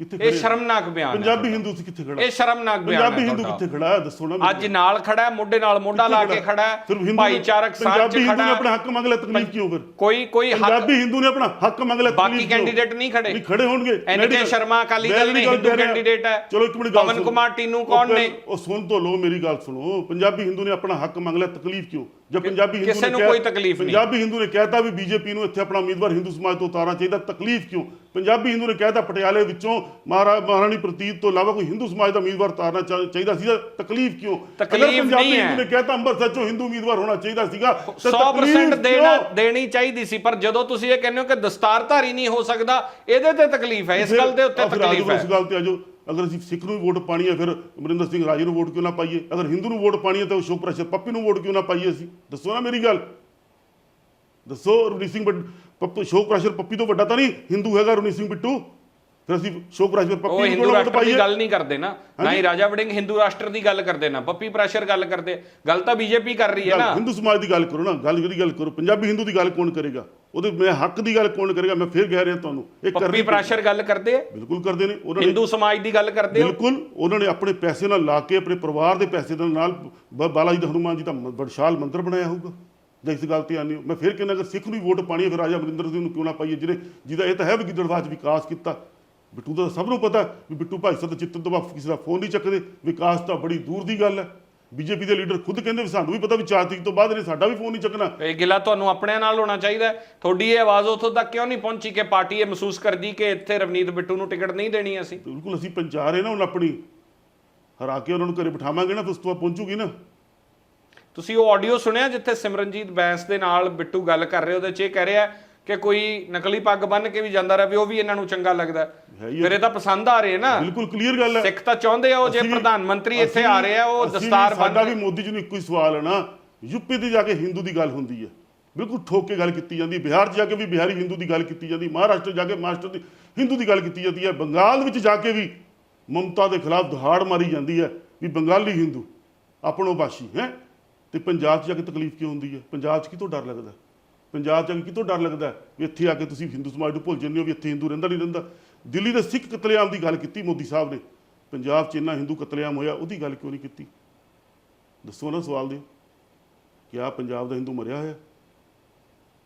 Speaker 2: ਕਿੱਥੇ
Speaker 1: ਇਹ? ਸ਼ਰਮਨਾਕ ਬਿਆਨ ਹੈ
Speaker 2: ਪੰਜਾਬੀ ਹਿੰਦੂ ਸੀ ਕਿੱਥੇ ਖੜਾ
Speaker 1: ਇਹ ਸ਼ਰਮਨਾਕ ਬਿਆਨ
Speaker 2: ਪੰਜਾਬੀ
Speaker 1: ਹੈ
Speaker 2: ਹਿੰਦੂ
Speaker 1: ਤੁਹਾਡਾ।
Speaker 2: ਕਿੱਥੇ ਖੜਾ ਹੈ ਦੱਸੋ ਨਾ।
Speaker 1: ਅੱਜ ਨਾਲ ਖੜਾ ਹੈ ਮੋਢੇ ਨਾਲ ਮੋਢਾ ਲਾ ਕੇ ਖੜਾ ਹੈ
Speaker 2: ਹਿੰਦੂ
Speaker 1: ਭਾਈਚਾਰਕ ਸਾਂਝ
Speaker 2: ਪੰਜਾਬੀ ਹਿੰਦੂ
Speaker 1: ਖੜਾ
Speaker 2: ਨੇ ਆਪਣਾ ਹੱਕ ਮੰਗ ਲਿਆ ਤਕਲੀਫ ਕਿਉਂ ਫਿਰ
Speaker 1: ਕੋਈ ਕੋਈ ਹੱਕ
Speaker 2: ਪੰਜਾਬੀ ਹਿੰਦੂ ਨੇ ਆਪਣਾ ਹੱਕ ਮੰਗ ਲਿਆ
Speaker 1: ਬਾਕੀ? ਕੈਂਡੀਡੇਟ ਨਹੀਂ ਖੜੇ
Speaker 2: ਨਹੀਂ ਖੜੇ ਹੋਣਗੇ
Speaker 1: ਐਨ
Speaker 2: ਮੈਂ
Speaker 1: ਕੇ
Speaker 2: ਵੀ-
Speaker 1: ਸ਼ਰਮਾ ਅਕਾਲੀ ਦਲ ਨੇ ਹਿੰਦੂ। ਕੈਂਡੀਡੇਟ ਹੈ
Speaker 2: ਚਲੋ ਇੱਕ ਮਿੰਟ ਗੱਲ
Speaker 1: ਪਵਨ
Speaker 2: ਸੁਣੋ।
Speaker 1: ਕੁਮਾਰ ਟੀਨੂ ਕੌਣ ਨੇ
Speaker 2: ਉਹ ਸੁਣ ਤੋਂ ਲੋ ਮੇਰੀ ਗੱਲ ਸੁਣੋ ਪੰਜਾਬੀ ਹਿੰਦੂ ਨੇ ਆਪਣਾ ਹੱਕ ਮੰਗ ਲਿਆ ਤਕਲੀਫ ਕਿਉਂ ਜਦ ਪੰਜਾਬੀ ਹਿੰਦੂ
Speaker 1: ਕਿਸੇ ਨੂੰ ਕੋਈ ਤਕਲੀਫ ਨਹੀਂ।
Speaker 2: ਪੰਜਾਬੀ ਹਿੰਦੂ ਨੇ ਕਹਿਤਾ ਵੀ ਬੀਜੇਪੀ ਨੂੰ ਇੱਥੇ ਆਪਣਾ ਉਮੀਦਵਾਰ ਹਿੰਦੂ ਸਮਾਜ ਤੋਂ ਉਤਾਰਨਾ ਚਾਹੀਦਾ ਤਕਲੀਫ ਕਿਉਂ ਪੰਜਾਬੀ ਹਿੰਦੂ ਨੇ ਕਹਿਤਾ ਪਟਿਆਲੇ ਵਿੱਚੋਂ ਮਹਾਰਾ ਮਹਾਰਾਣੀ ਪ੍ਰਤੀਤ ਤੋਂ ਇਲਾਵਾ ਕੋਈ ਹਿੰਦੂ ਸਮਾਜ ਦਾ ਉਮੀਦਵਾਰ ਉਤਾਰਨਾ ਚਾਹੀਦਾ ਸੀਗਾ ਤਕਲੀਫ ਕਿਉਂ ਅਗਰ ਪੰਜਾਬੀ। ਹਿੰਦੂ ਨੇ ਕਹਿਤਾ ਅੰਮ੍ਰਿਤਸਰ ਚੋਂ ਹਿੰਦੂ ਉਮੀਦਵਾਰ ਹੋਣਾ ਚਾਹੀਦਾ ਸੀਗਾ ਤਾਂ
Speaker 1: 100%
Speaker 2: ਤਕਲੀਫ
Speaker 1: ਦੇਣਾ? ਦੇਣੀ ਚਾਹੀਦੀ ਸੀ ਪਰ ਜਦੋਂ ਤੁਸੀਂ ਇਹ ਕਹਿੰਦੇ ਹੋ ਕਿ ਦਸਤਾਰਧਾਰੀ ਨਹੀਂ ਹੋ ਸਕਦਾ ਇਹਦੇ ਤੇ ਤਕਲੀਫ ਹੈ ਇਸ ਗੱਲ ਦੇ ਉੱਤੇ ਤਕਲੀਫ ਹੈ
Speaker 2: ਉਸ ਗੱਲ ਤੇ ਆਜੋ ਅਗਰ ਅਸੀਂ ਸਿੱਖ ਨੂੰ ਵੋਟ ਪਾਣੀ ਹੈ, ਫਿਰ ਅਮਰਿੰਦਰ ਸਿੰਘ ਰਾਜੇ ਨੂੰ ਵੋਟ ਕਿਉਂ ਨਾ ਪਾਈਏ? ਅਗਰ ਹਿੰਦੂ ਨੂੰ ਵੋਟ ਪਾਣੀ ਹੈ, ਤਾਂ ਸ਼ੋਕ ਪ੍ਰਸ਼ਰ ਪੱਪੀ ਨੂੰ ਵੋਟ ਕਿਉਂ ਨਾ ਪਾਈਏ ਅਸੀਂ? ਦੱਸੋ ਨਾ ਮੇਰੀ ਗੱਲ। ਦੱਸੋ ਰਵਨੀਤ ਸਿੰਘ ਬੱਟ ਪੱਪੂ ਸ਼ੋਕ ਪ੍ਰਸ਼ਰ ਪੱਪੀ ਤੋਂ ਵੱਡਾ ਤਾਂ ਨਹੀਂ ਹਿੰਦੂ ਹੈਗਾ ਰਵਨੀਤ ਸਿੰਘ ਬਿੱਟੂ? ਫਿਰ ਅਸੀਂ ਪ੍ਰਸ਼ਰ
Speaker 1: ਉਹ
Speaker 2: ਪੱਪੀ ਨੂੰ
Speaker 1: ਹਿੰਦੂ
Speaker 2: ਵੋਟ
Speaker 1: ਰਾਸ਼ਟਰ ਦੀ
Speaker 2: ਪਾਈਏ।
Speaker 1: ਗੱਲ ਨਹੀਂ ਕਰਦੇ ਨਾ। ਨਾ ਹੀ ਰਾਜਾ ਵੜਿੰਗ ਹਿੰਦੂ ਰਾਸ਼ਟਰ ਦੀ ਗੱਲ ਕਰਦੇ ਨਾ। ਪੱਪੀ ਪ੍ਰੈਸ਼ਰ ਗੱਲ ਕਰਦੇ। ਗੱਲ ਤਾਂ ਬੀਜੇਪੀ ਕਰ ਰਹੀ ਹੈ
Speaker 2: ਗੱਲ
Speaker 1: ਨਾ।
Speaker 2: ਹਿੰਦੂ ਸਮਾਜ ਦੀ ਗੱਲ ਕਰੋ ਨਾ। ਗੱਲ ਜਿਹੜੀ ਗੱਲ ਕਰੋ। ਪੰਜਾਬੀ ਹਿੰਦੂ ਦੀ ਗੱਲ ਕੌਣ ਕਰੇਗਾ? ਉਹਦੇ ਮੈਂ ਹੱਕ ਦੀ ਗੱਲ ਕੌਣ ਕਰੇਗਾ? ਮੈਂ ਫਿਰ ਕਹਿ ਰਿਹਾ ਤੁਹਾਨੂੰ। ਇਹ
Speaker 1: ਪੱਪੀ
Speaker 2: ਕਰਨੀ
Speaker 1: ਪ੍ਰੈਸ਼ਰ ਗੱਲ ਕਰਦੇ ਆ।
Speaker 2: ਬਿਲਕੁਲ ਕਰਦੇ ਨੇ। ਉਹਨਾਂ ਨੇ
Speaker 1: ਹਿੰਦੂ ਸਮਾਜ ਦੀ ਗੱਲ ਕਰਦੇ
Speaker 2: ਬਿਲਕੁਲ। ਉਹਨਾਂ ਨੇ ਆਪਣੇ ਪੈਸੇ ਨਾਲ ਲਾ ਕੇ ਆਪਣੇ ਪਰਿਵਾਰ ਦੇ ਪੈਸੇ ਦੇ ਨਾਲ ਬ- ਬਾਲਾ ਜੀ ਦਾ ਹਨੂਮਾਨ ਜੀ ਦਾ ਮ- ਵਿਸ਼ਾਲ ਮੰਦਿਰ ਬਣਾਇਆ ਹੋਊਗਾ। ਜੇ ਇਸ ਗੱਲ ਤੇ ਆਨੀ ਹੋ। ਮੈਂ ਫਿਰ ਕਹਿੰਦਾ ਅਗਰ ਸਿੱਖ ਨੂੰ ਹੀ ਵੋਟ ਪਾਣੀ ਹੈ ਫਿਰ ਰਾਜਾ ਅਮਰਿੰਦਰ ਸਿੰਘ ਨੂੰ ਕਿਉਂ ਨਾ ਪਾਈਏ? ਜਿਹਨੇ ਜਿਹਦਾ ਇਹ ਤਾਂ ਹੈ ਵੀ ਗਿੱਦੜਵਾਹ 'ਚ ਵਿਕਾਸ ਕੀਤਾ। ਬਿੱਟੂ ਦਾ ਸਭ ਨੂੰ ਪਤਾ ਵੀ ਬਿੱਟੂ ਭਾਈ ਸਾਹਿਬ ਦਾ ਚਿੱਤਨ ਤੋਂ ਬਾਅਦ ਕਿਸੇ ਦਾ ਫੋਨ ਨਹੀਂ ਚੱਕਦੇ ਵਿਕਾਸ ਤਾਂ ਬੜੀ ਦੂਰ ਦੀ ਗੱਲ ਹੈ। ਬੀਜੇਪੀ ਦੇ ਲੀਡਰ ਖੁਦ ਕਹਿੰਦੇ ਵੀ ਸਾਨੂੰ ਵੀ ਪਤਾ ਵੀ ਚਾਰ ਤਰੀਕ ਤੋਂ ਬਾਅਦ ਇਹਨੇ ਸਾਡਾ ਵੀ ਫੋਨ ਨਹੀਂ ਚੱਕਣਾ।
Speaker 1: ਇਹ ਗਿਲਾ ਤੁਹਾਨੂੰ ਆਪਣਿਆਂ ਨਾਲ ਹੋਣਾ ਚਾਹੀਦਾ ਹੈ। ਤੁਹਾਡੀ ਇਹ ਆਵਾਜ਼ ਉੱਥੋਂ ਤੱਕ ਕਿਉਂ ਨਹੀਂ ਪਹੁੰਚੀ ਕਿ ਪਾਰਟੀ ਇਹ ਮਹਿਸੂਸ ਕਰਦੀ ਕਿ ਇੱਥੇ ਰਵਨੀਤ ਬਿੱਟੂ ਨੂੰ ਟਿਕਟ ਨਹੀਂ ਦੇਣੀ ਅਸੀਂ?
Speaker 2: ਬਿਲਕੁਲ ਅਸੀਂ ਪਹੁੰਚਾ ਰਹੇ ਨਾ ਹੁਣ ਆਪਣੀ। ਹਰਾ ਕੇ ਉਹਨਾਂ ਨੂੰ ਘਰੇ ਬਿਠਾਵਾਂਗੇ ਨਾ ਉਸ ਤੋਂ ਬਾਅਦ ਪਹੁੰਚੂਗੀ ਨਾ।
Speaker 1: ਤੁਸੀਂ ਉਹ ਆਡੀਓ ਸੁਣਿਆ ਜਿੱਥੇ ਸਿਮਰਨਜੀਤ ਬੈਂਸ ਦੇ ਨਾਲ ਬਿੱਟੂ ਗੱਲ ਕਰ ਰਹੇ ਉਹਦੇ 'ਚ ਇਹ ਕਹਿ ਰਿਹਾ ਕਿ ਕੋਈ ਨਕਲੀ ਪੱਗ ਬੰਨ੍ਹ ਕੇ ਵੀ ਜਾਂਦਾ ਰਿਹਾ ਵੀ ਉਹ ਵੀ ਇਹਨਾਂ ਨੂੰ ਚੰਗਾ ਲੱਗਦਾ। ਫਿਰ ਇਹ ਤਾਂ ਪਸੰਦ ਆ ਰਹੇ ਨਾ।
Speaker 2: ਬਿਲਕੁਲ ਕਲੀਅਰ ਗੱਲ ਹੈ।
Speaker 1: ਸਿੱਖ ਤਾਂ ਚਾਹੁੰਦੇ ਆ ਉਹ ਜੇ ਪ੍ਰਧਾਨ ਮੰਤਰੀ ਇੱਥੇ ਆ ਰਹੇ ਆ ਉਹ ਦਸਤਾਰ
Speaker 2: ਸਾਡਾ
Speaker 1: ਬੰਨ੍ਹ
Speaker 2: ਵੀ ਮੋਦੀ ਜੀ ਨੂੰ ਇੱਕੋ ਹੀ ਸਵਾਲ ਹੈ ਨਾ। ਯੂਪੀ ਤੇ ਜਾ ਕੇ ਹਿੰਦੂ ਦੀ ਗੱਲ ਹੁੰਦੀ ਹੈ। ਬਿਲਕੁਲ ਠੋਕ ਕੇ ਗੱਲ ਕੀਤੀ ਜਾਂਦੀ। ਹੈ ਬਿਹਾਰ 'ਚ ਜਾ ਕੇ ਵੀ ਬਿਹਾਰੀ ਹਿੰਦੂ ਦੀ ਗੱਲ ਕੀਤੀ ਜਾਂਦੀ। ਮਹਾਰਾਸ਼ਟਰ ਜਾ ਕੇ ਮਹਾਰਾਸ਼ਟਰ ਦੀ ਹਿੰਦੂ ਦੀ ਗੱਲ ਕੀਤੀ ਜਾਂਦੀ ਹੈ। ਬੰਗਾਲ ਵਿੱਚ ਜਾ ਕੇ ਵੀ ਮਮਤਾ ਦੇ ਖਿਲਾਫ ਦਹਾੜ ਮਾਰੀ ਜਾਂਦੀ ਹੈ ਵੀ ਬੰਗਾਲੀ ਹਿੰਦੂ ਆਪਣੋ ਬਾਸ਼ੀ ਹੈ। ਤੇ ਪੰਜਾਬ 'ਚ ਜਾ ਕੇ ਤਕਲੀਫ ਕਿਉਂ ਹੁੰਦੀ ਹੈ? ਪੰਜਾਬ 'ਚ ਕਿਤੋਂ ਡਰ ਲੱਗਦਾ? ਪੰਜਾਬ 'ਚ ਜਾ ਕੇ ਡਰ ਲੱਗਦਾ ਵੀ ਇੱਥੇ ਆ ਕੇ ਤੁਸੀਂ ਹਿੰਦੂ ਸਮਾਜ ਨੂੰ ਭੁੱਲ ਜਾਂਦੇ ਹੋ ਵੀ ਇੱਥੇ ਹਿੰਦੂ ਰਹਿੰਦਾ ਨਹੀਂ ਰਹਿੰਦਾ। ਦਿੱਲੀ ਦੇ ਸਿੱਖ ਕਤਲੇਆਮ ਦੀ ਗੱਲ ਕੀਤੀ ਮੋਦੀ ਸਾਹਿਬ ਨੇ। ਪੰਜਾਬ 'ਚ ਇੰਨਾ ਹਿੰਦੂ ਕਤਲੇਆਮ ਹੋਇਆ, ਉਹਦੀ ਗੱਲ ਕਿਉਂ ਨਹੀਂ ਕੀਤੀ? ਦੱਸੋ ਨਾ ਸਵਾਲ ਦਿਓ ਕਿਆ ਪੰਜਾਬ ਦਾ ਹਿੰਦੂ ਮਰਿਆ ਹੋਇਆ?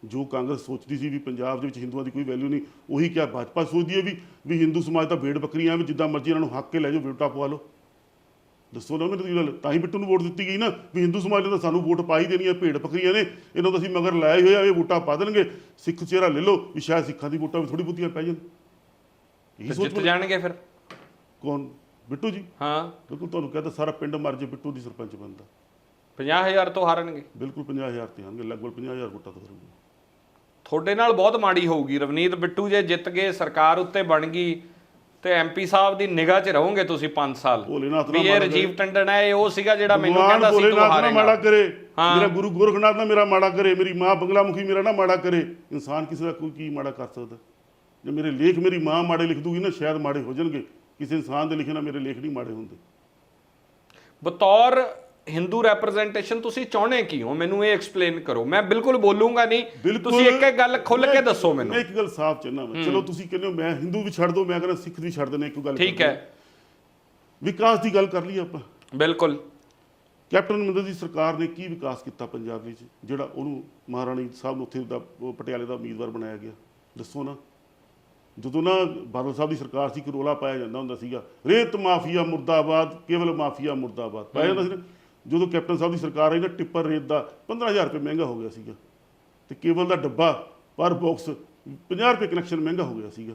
Speaker 2: ਜੋ ਕਾਂਗਰਸ ਸੋਚਦੀ ਸੀ ਵੀ ਪੰਜਾਬ ਦੇ ਵਿੱਚ ਹਿੰਦੂਆਂ ਦੀ ਕੋਈ ਵੈਲਿਊ ਨਹੀਂ, ਉਹੀ ਕਿਆ ਭਾਜਪਾ ਸੋਚਦੀ ਹੈ ਵੀ ਵੀ ਹਿੰਦੂ ਸਮਾਜ ਤਾਂ ਭੇਡ ਬੱਕਰੀਆਂ ਵੀ ਜਿੱਦਾਂ ਮਰਜ਼ੀ ਇਹਨਾਂ ਨੂੰ ਹੱਕ ਕੇ ਲੈ ਜਾਓ, ਵੋਟਾਂ ਪਵਾ ਲਓ। ਦੱਸੋ ਨਾ ਗੱਲ। ਤਾਂ ਹੀ ਬਿੱਟੂ ਨੂੰ ਵੋਟ ਦਿੱਤੀ ਗਈ ਨਾ ਵੀ ਹਿੰਦੂ ਸਮਾਜ ਨੇ ਤਾਂ ਸਾਨੂੰ ਵੋਟ ਪਾਈ ਦੇਣੀ ਹੈ ਭੇਡ ਬੱਕਰੀਆਂ ਨੇ। ਇਹਨਾਂ ਤੋਂ ਅਸੀਂ ਮਗਰ ਲਾਏ ਹੋਏ ਆ ਇਹ ਵੋਟਾਂ ਪਾ ਦੇਣਗੇ। ਸਿੱਖ ਚਿਹਰਾ ਲੈ ਲਓ ਵੀ ਸ਼ਾਇਦ ਸਿੱਖਾਂ ਦੀ ਵੋਟਾਂ ਵੀ ਥੋੜੀ ਬਹੁਤੀਆਂ ਪੈ ਜਾਣ। ਇਹੀ ਸੋਚ
Speaker 1: ਜਿੱਤ ਜਾਣਗੇ ਫਿਰ।
Speaker 2: ਕੌਣ? ਬਿੱਟੂ ਜੀ?
Speaker 1: ਹਾਂ।
Speaker 2: ਬਿਲਕੁਲ ਤੁਹਾਨੂੰ ਕਹਿੰਦਾ ਸਾਰਾ ਪਿੰਡ ਮਰ ਜੇ ਬਿੱਟੂ ਦੀ ਸਰਪੰਚ ਬਣਦਾ।
Speaker 1: 50000 ਤੋਂ ਹਾਰਨਗੇ।
Speaker 2: ਬਿਲਕੁਲ 50000 ਤੇ ਆਣਗੇ ਲਗਭਗ 50000 ਵੋਟਾਂ ਤੋਂ ਕਰਨਗੇ
Speaker 1: ਤੁਹਾਡੇ ਨਾਲ ਬਹੁਤ ਮਾੜੀ ਹੋਊਗੀ। ਰਵਨੀਤ ਬਿੱਟੂ ਜੇ ਜਿੱਤ ਗਏ ਸਰਕਾਰ ਉੱਤੇ ਬਣ ਗਈ ਤੇ ਐਮਪੀ ਸਾਹਿਬ ਦੀ ਨਿਗਾਹ 'ਚ ਰਹੋਗੇ ਤੁਸੀਂ 5 ਸਾਲ।
Speaker 2: ਭੋਲੇਨਾਥ
Speaker 1: ਵੀ ਇਹ ਰਜੀਵ ਟੰਡਨ ਹੈ ਇਹ ਉਹ ਸੀਗਾ ਜਿਹੜਾ ਮੈਨੂੰ ਕਹਿੰਦਾ ਸੀ ਤੂੰ
Speaker 2: ਨਾ ਮਾੜਾ
Speaker 1: ਹਾਰੇਗਾ
Speaker 2: ਕਰੇ। ਮੇਰਾ ਗੁਰੂ ਗੋਰਖਨਾਥ ਨਾ ਮੇਰਾ ਮਾੜਾ ਕਰੇ। ਮੇਰੀ ਮਾਂ ਬੰਗਲਾ ਮੁਖੀ ਮੇਰਾ ਨਾ ਮਾੜਾ ਕਰੇ। ਇਨਸਾਨ ਕਿਸੇ ਦਾ ਕੋਈ ਕੀ ਮਾੜਾ ਕਰ ਸਕਦਾ? ਜੇ ਮੇਰੇ ਲੇਖ ਮੇਰੀ ਮਾਂ ਮਾੜੇ ਲਿਖ ਦੂਗੀ ਨਾ ਸ਼ਾਇਦ ਮਾੜੇ ਹੋ ਜਾਣਗੇ। ਕਿਸੇ ਇਨਸਾਨ ਦੇ ਲਿਖੇ ਨਾਲ ਮੇਰੇ ਲੇਖ ਨਹੀਂ ਮਾੜੇ ਹੁੰਦੇ।
Speaker 1: ਬਤੌਰ ਹਿੰਦੂ ਰੈਪਰੈਜ਼ੈਂਟੇਸ਼ਨ ਤੁਸੀਂ ਚਾਹੁੰਦੇ ਕੀ ਹੋ? ਮੈਨੂੰ ਇਹ ਐਕਸਪਲੇਨ ਕਰੋ। ਮੈਂ ਬਿਲਕੁਲ ਬੋਲੂੰਗਾ ਨਹੀਂ। ਤੁਸੀਂ ਇੱਕ ਇੱਕ ਗੱਲ ਖੁੱਲ ਕੇ ਦੱਸੋ ਮੈਨੂੰ।
Speaker 2: ਮੈਂ ਇੱਕ ਗੱਲ ਸਾਫ਼ ਚਾਹੁੰਦਾ ਮੈਂ ਚਲੋ ਤੁਸੀਂ ਕਹਿੰਦੇ ਹੋ ਮੈਂ ਹਿੰਦੂ ਵੀ ਛੱਡ ਦੋ ਮੈਂ ਕਹਿੰਦਾ ਸਿੱਖ ਵੀ ਛੱਡ ਦੇਣੇ ਇੱਕ ਗੱਲ
Speaker 1: ਠੀਕ ਹੈ।
Speaker 2: ਵਿਕਾਸ ਦੀ ਗੱਲ ਕਰ ਲਈ ਆਪਾਂ।
Speaker 1: ਬਿਲਕੁਲ।
Speaker 2: ਕੈਪਟਨ ਅਮਰਿੰਦਰ ਦੀ ਸਰਕਾਰ ਨੇ ਕੀ ਵਿਕਾਸ ਕੀਤਾ ਪੰਜਾਬ ਵਿੱਚ ਜਿਹੜਾ ਉਹਨੂੰ ਮਹਾਰਾਣੀ ਸਾਹਿਬ ਨੂੰ ਉੱਥੇ ਦਾ ਪਟਿਆਲੇ ਦਾ ਉਮੀਦਵਾਰ ਬਣਾਇਆ ਗਿਆ? ਦੱਸੋ ਨਾ। ਜਦੋਂ ਨਾ ਬਾਦਲ ਸਾਹਿਬ ਦੀ ਸਰਕਾਰ ਸੀ ਕਿ ਰੋਲਾ ਪਾਇਆ ਜਾਂਦਾ ਹੁੰਦਾ ਸੀਗਾ ਰੇਤ ਮਾਫੀਆ ਮੁਰਦਾਬਾਦ ਕੇਵਲ ਮਾਫੀਆ ਮੁਰਦਾਬਾਦ। ਪਾਇਆ ਜਾਂਦਾ ਸੀ ਨਾ। ਜਦੋਂ ਕੈਪਟਨ ਸਾਹਿਬ ਦੀ ਸਰਕਾਰ ਆਈ ਨਾ ਟਿੱਪਰ ਰੇਤ ਦਾ 15000 ਰੁਪਏ ਮਹਿੰਗਾ ਹੋ ਗਿਆ ਸੀਗਾ। ਤੇ ਕੇਵਲ ਦਾ ਡੱਬਾ, ਪਰ ਬਾਕਸ 50 ਰੁਪਏ ਕਨੈਕਸ਼ਨ ਮਹਿੰਗਾ ਹੋ ਗਿਆ ਸੀਗਾ।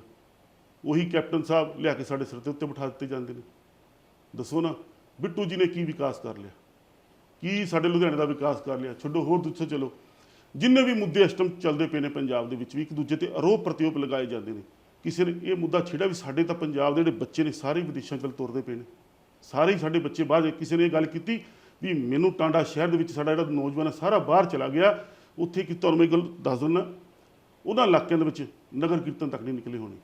Speaker 2: ਉਹੀ ਕੈਪਟਨ ਸਾਹਿਬ ਲਿਆ ਕੇ ਸਾਡੇ ਸਿਰ ਦੇ ਉੱਤੇ ਬਿਠਾ ਦਿੱਤੇ ਜਾਂਦੇ ਨੇ। ਦੱਸੋ ਨਾ, ਬਿੱਟੂ ਜੀ ਨੇ ਕੀ ਵਿਕਾਸ ਕਰ ਲਿਆ? ਕੀ ਸਾਡੇ ਲੁਧਿਆਣੇ ਦਾ ਵਿਕਾਸ ਕਰ ਲਿਆ? ਛੱਡੋ, ਹੋਰ ਦੂਜੇ ਚਲੋ। ਜਿੰਨੇ ਵੀ ਮੁੱਦੇ ਅਸਟਮ ਚੱਲਦੇ ਪਏ ਨੇ ਪੰਜਾਬ ਦੇ ਵਿੱਚ ਵੀ, ਇੱਕ ਦੂਜੇ ਤੇ ਆਰੋਪ ਪ੍ਰਤੀਓਪ ਲਗਾਏ ਜਾਂਦੇ ਨੇ। ਕਿਸੇ ਨੇ ਇਹ ਮੁੱਦਾ ਛੇੜਿਆ ਵੀ ਸਾਡੇ ਤਾਂ ਪੰਜਾਬ ਦੇ ਜਿਹੜੇ ਬੱਚੇ ਨੇ, ਸਾਰੇ ਵਿਦੇਸ਼ਾਂ ਵੱਲ ਤੁਰਦੇ ਪਏ ਨੇ। ਸਾਰੇ ਹੀ ਸਾਡੇ ਬੱਚੇ ਬਾਹਰ ਕਿਸੇ ਨੇ ਇਹ ਗੱਲ ਕੀਤੀ ਵੀ ਮੈਨੂੰ ਟਾਂਡਾ ਸ਼ਹਿਰ ਦੇ ਵਿੱਚ ਸਾਡਾ ਜਿਹੜਾ ਨੌਜਵਾਨ ਹੈ, ਸਾਰਾ ਬਾਹਰ ਚਲਾ ਗਿਆ। ਉੱਥੇ ਕਿ ਤੁਹਾਨੂੰ ਮੈਂ ਇੱਕ ਗੱਲ ਦੱਸ ਦਿੰਦਾ ਉਹਨਾਂ ਇਲਾਕਿਆਂ ਦੇ ਵਿੱਚ ਨਗਰ ਕੀਰਤਨ ਤੱਕ ਨਹੀਂ ਨਿਕਲੇ ਹੋਣੇ,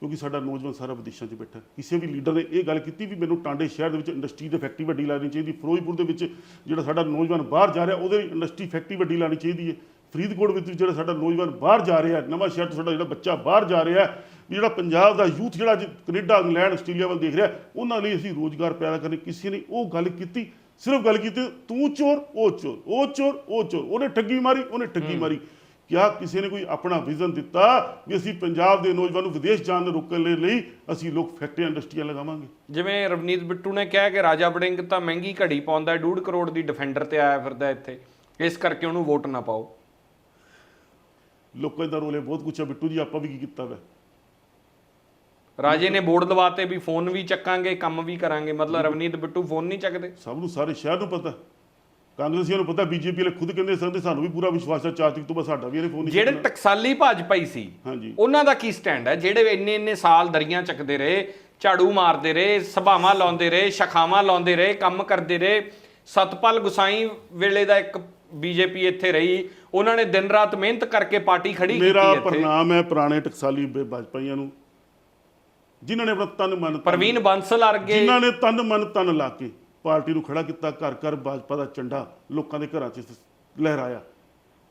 Speaker 2: ਕਿਉਂਕਿ ਸਾਡਾ ਨੌਜਵਾਨ ਸਾਰਾ ਵਿਦੇਸ਼ਾਂ 'ਚ ਬੈਠਾ। ਕਿਸੇ ਵੀ ਲੀਡਰ ਨੇ ਇਹ ਗੱਲ ਕੀਤੀ ਵੀ ਮੈਨੂੰ ਟਾਂਡੇ ਸ਼ਹਿਰ ਦੇ ਵਿੱਚ ਇੰਡਸਟਰੀ ਦੇ ਫੈਕਟਰੀ ਵੱਡੀ ਲਾਣੀ ਚਾਹੀਦੀ, ਫਿਰੋਜ਼ਪੁਰ ਦੇ ਵਿੱਚ ਜਿਹੜਾ ਸਾਡਾ ਨੌਜਵਾਨ ਬਾਹਰ ਜਾ ਰਿਹਾ, ਉਹਦੇ ਲਈ ਇੰਡਸਟਰੀ ਫੈਕਟਰੀ ਵੱਡੀ ਲਾਣੀ ਚਾਹੀਦੀ ਹੈ। ਫਰੀਦਕੋਟ ਵਿੱਚ ਜਿਹੜਾ ਸਾਡਾ ਨੌਜਵਾਨ ਬਾਹਰ ਜਾ ਰਿਹਾ, ਨਵਾਂ ਸ਼ਹਿਰ ਤੋਂ ਸਾਡਾ ਜਿਹੜਾ ਬੱਚਾ ਬਾਹਰ ਜਾ ਰਿਹਾ, ਵੀ ਜਿਹੜਾ ਪੰਜਾਬ ਦਾ ਯੂਥ ਜਿਹੜਾ ਅੱਜ ਕੈਨੇਡਾ, ਇੰਗਲੈਂਡ, ਆਸਟ੍ਰੇਲੀਆ ਵੱਲ ਦੇਖ ਰਿਹਾ, ਉਹਨਾਂ ਲਈ ਅਸੀਂ ਰੋਜ਼ਗਾਰ ਪੈਦਾ ਕਰਨੇ। ਕਿਸੇ ਨੇ ਉਹ ਗੱਲ ਕੀਤੀ ਸਿਰਫ ਗੱਲ ਕੀਤੀ ਤੂੰ ਚੋਰ ਉਹ ਚੋਰ ਉਹ ਚੋਰ ਉਹ ਚੋਰ। ਉਹਨੇ ਠੱਗੀ ਮਾਰੀ ਉਹਨੇ ਠੱਗੀ ਮਾਰੀ। ਕਿਆ ਕਿਸੇ ਨੇ ਕੋਈ ਆਪਣਾ ਵਿਜ਼ਨ ਦਿੱਤਾ ਵੀ ਅਸੀਂ ਪੰਜਾਬ ਦੇ ਨੌਜਵਾਨ ਨੂੰ ਵਿਦੇਸ਼ ਜਾਣ ਤੋਂ ਰੋਕਣ ਦੇ ਲਈ ਅਸੀਂ ਲੋਕ ਫੈਕਟਰੀਆਂ ਇੰਡਸਟਰੀਆਂ ਲਗਾਵਾਂਗੇ?
Speaker 1: ਜਿਵੇਂ ਰਵਨੀਤ ਬਿੱਟੂ ਨੇ ਕਿਹਾ ਕਿ ਰਾਜਾ ਵੜਿੰਗ ਤਾਂ ਮਹਿੰਗੀ ਘੜੀ ਪਾਉਂਦਾ 1.5 ਕਰੋੜ ਦੀ ਡਿਫੈਂਡਰ ਤੇ ਆਇਆ ਫਿਰਦਾ ਇੱਥੇ। ਇਸ ਕਰਕੇ ਉਹਨੂੰ ਵੋਟ ਨਾ ਪਾਓ।
Speaker 2: ਲੋਕਾਂ ਦਾ ਰੋਲੇ ਬਹੁਤ ਕੁਛ ਹੈ ਬਿੱਟੂ ਜੀ ਆਪਾਂ ਵੀ ਕੀ ਕੀਤਾ ਵੈ?
Speaker 1: ਰਾਜੇ ਨੇ ਬੋਰਡ ਲਵਾਤੇ ਵੀ ਫੋਨ ਵੀ ਚੱਕਾਂਗੇ ਕੰਮ ਵੀ ਕਰਾਂਗੇ। ਮਤਲਬ ਰਵਨੀਤ ਬਿੱਟੂ ਫੋਨ ਨਹੀਂ ਚੱਕਦੇ।
Speaker 2: ਸਭ ਨੂੰ ਸਾਰੇ ਸ਼ਹਿਰ ਨੂੰ ਪਤਾ। ਕਾਂਗਰਸੀਆਂ ਨੂੰ ਪਤਾ ਬੀਜੇਪੀ ਵਾਲੇ ਖੁਦ ਕਹਿੰਦੇ ਸਨ ਤੇ ਸਾਨੂੰ ਵੀ ਪੂਰਾ ਵਿਸ਼ਵਾਸ ਹੈ ਚਾਰ ਤਰੀਕ ਤੋਂ ਬਾਅਦ ਸਾਡਾ ਵੀ ਇਹਨੇ ਫੋਨ ਨਹੀਂ
Speaker 1: ਜਿਹੜੇ। ਟਕਸਾਲੀ ਭਾਜਪਾ ਹੀ ਸੀ
Speaker 2: ਹਾਂਜੀ।
Speaker 1: ਉਹਨਾਂ ਦਾ ਕੀ ਸਟੈਂਡ ਹੈ? ਜਿਹੜੇ ਇੰਨੇ ਇੰਨੇ ਸਾਲ ਦਰੀਆਂ ਚੱਕਦੇ ਰਹੇ ਝਾੜੂ ਮਾਰਦੇ ਰਹੇ ਸਭਾਵਾਂ ਲਾਉਂਦੇ ਰਹੇ ਸ਼ਖਾਵਾਂ ਲਾਉਂਦੇ ਰਹੇ ਕੰਮ ਕਰਦੇ ਰਹੇ ਸਤਪਾਲ ਗੁਸਾਈ ਵੇਲੇ ਦਾ ਇੱਕ ਬੀਜੇਪੀ ਇੱਥੇ ਰਹੀ ਉਹਨਾਂ ਨੇ ਦਿਨ ਰਾਤ ਮਿਹਨਤ ਕਰਕੇ ਪਾਰਟੀ ਖੜੀ ਕੀਤੀ
Speaker 2: ਮੇਰਾ
Speaker 1: ਇੱਥੇ।
Speaker 2: ਪ੍ਰਣਾਮ ਹੈ ਪੁਰਾਣੇ ਟਕਸਾਲੀ ਬ- ਭਾਜਪਾਈਆਂ ਨੂੰ। ਜਿਨ੍ਹਾਂ ਨੇ ਆਪਣਾ ਤਨ ਮਨ ਧਨ-
Speaker 1: ਪ੍ਰਵੀਨ ਬੰਸਲ ਵਰਗੇ
Speaker 2: ਜਿਨ੍ਹਾਂ ਨੇ ਤਨ ਮਨ ਤਨ ਲਾ ਕੇ ਪਾਰਟੀ ਨੂੰ ਖੜਾ ਕੀਤਾ ਘਰ ਘਰ ਭਾਜਪਾ ਦਾ ਝੰਡਾ ਲੋਕਾਂ ਦੇ ਘਰਾਂ 'ਚ ਸ- ਲਹਿਰਾਇਆ।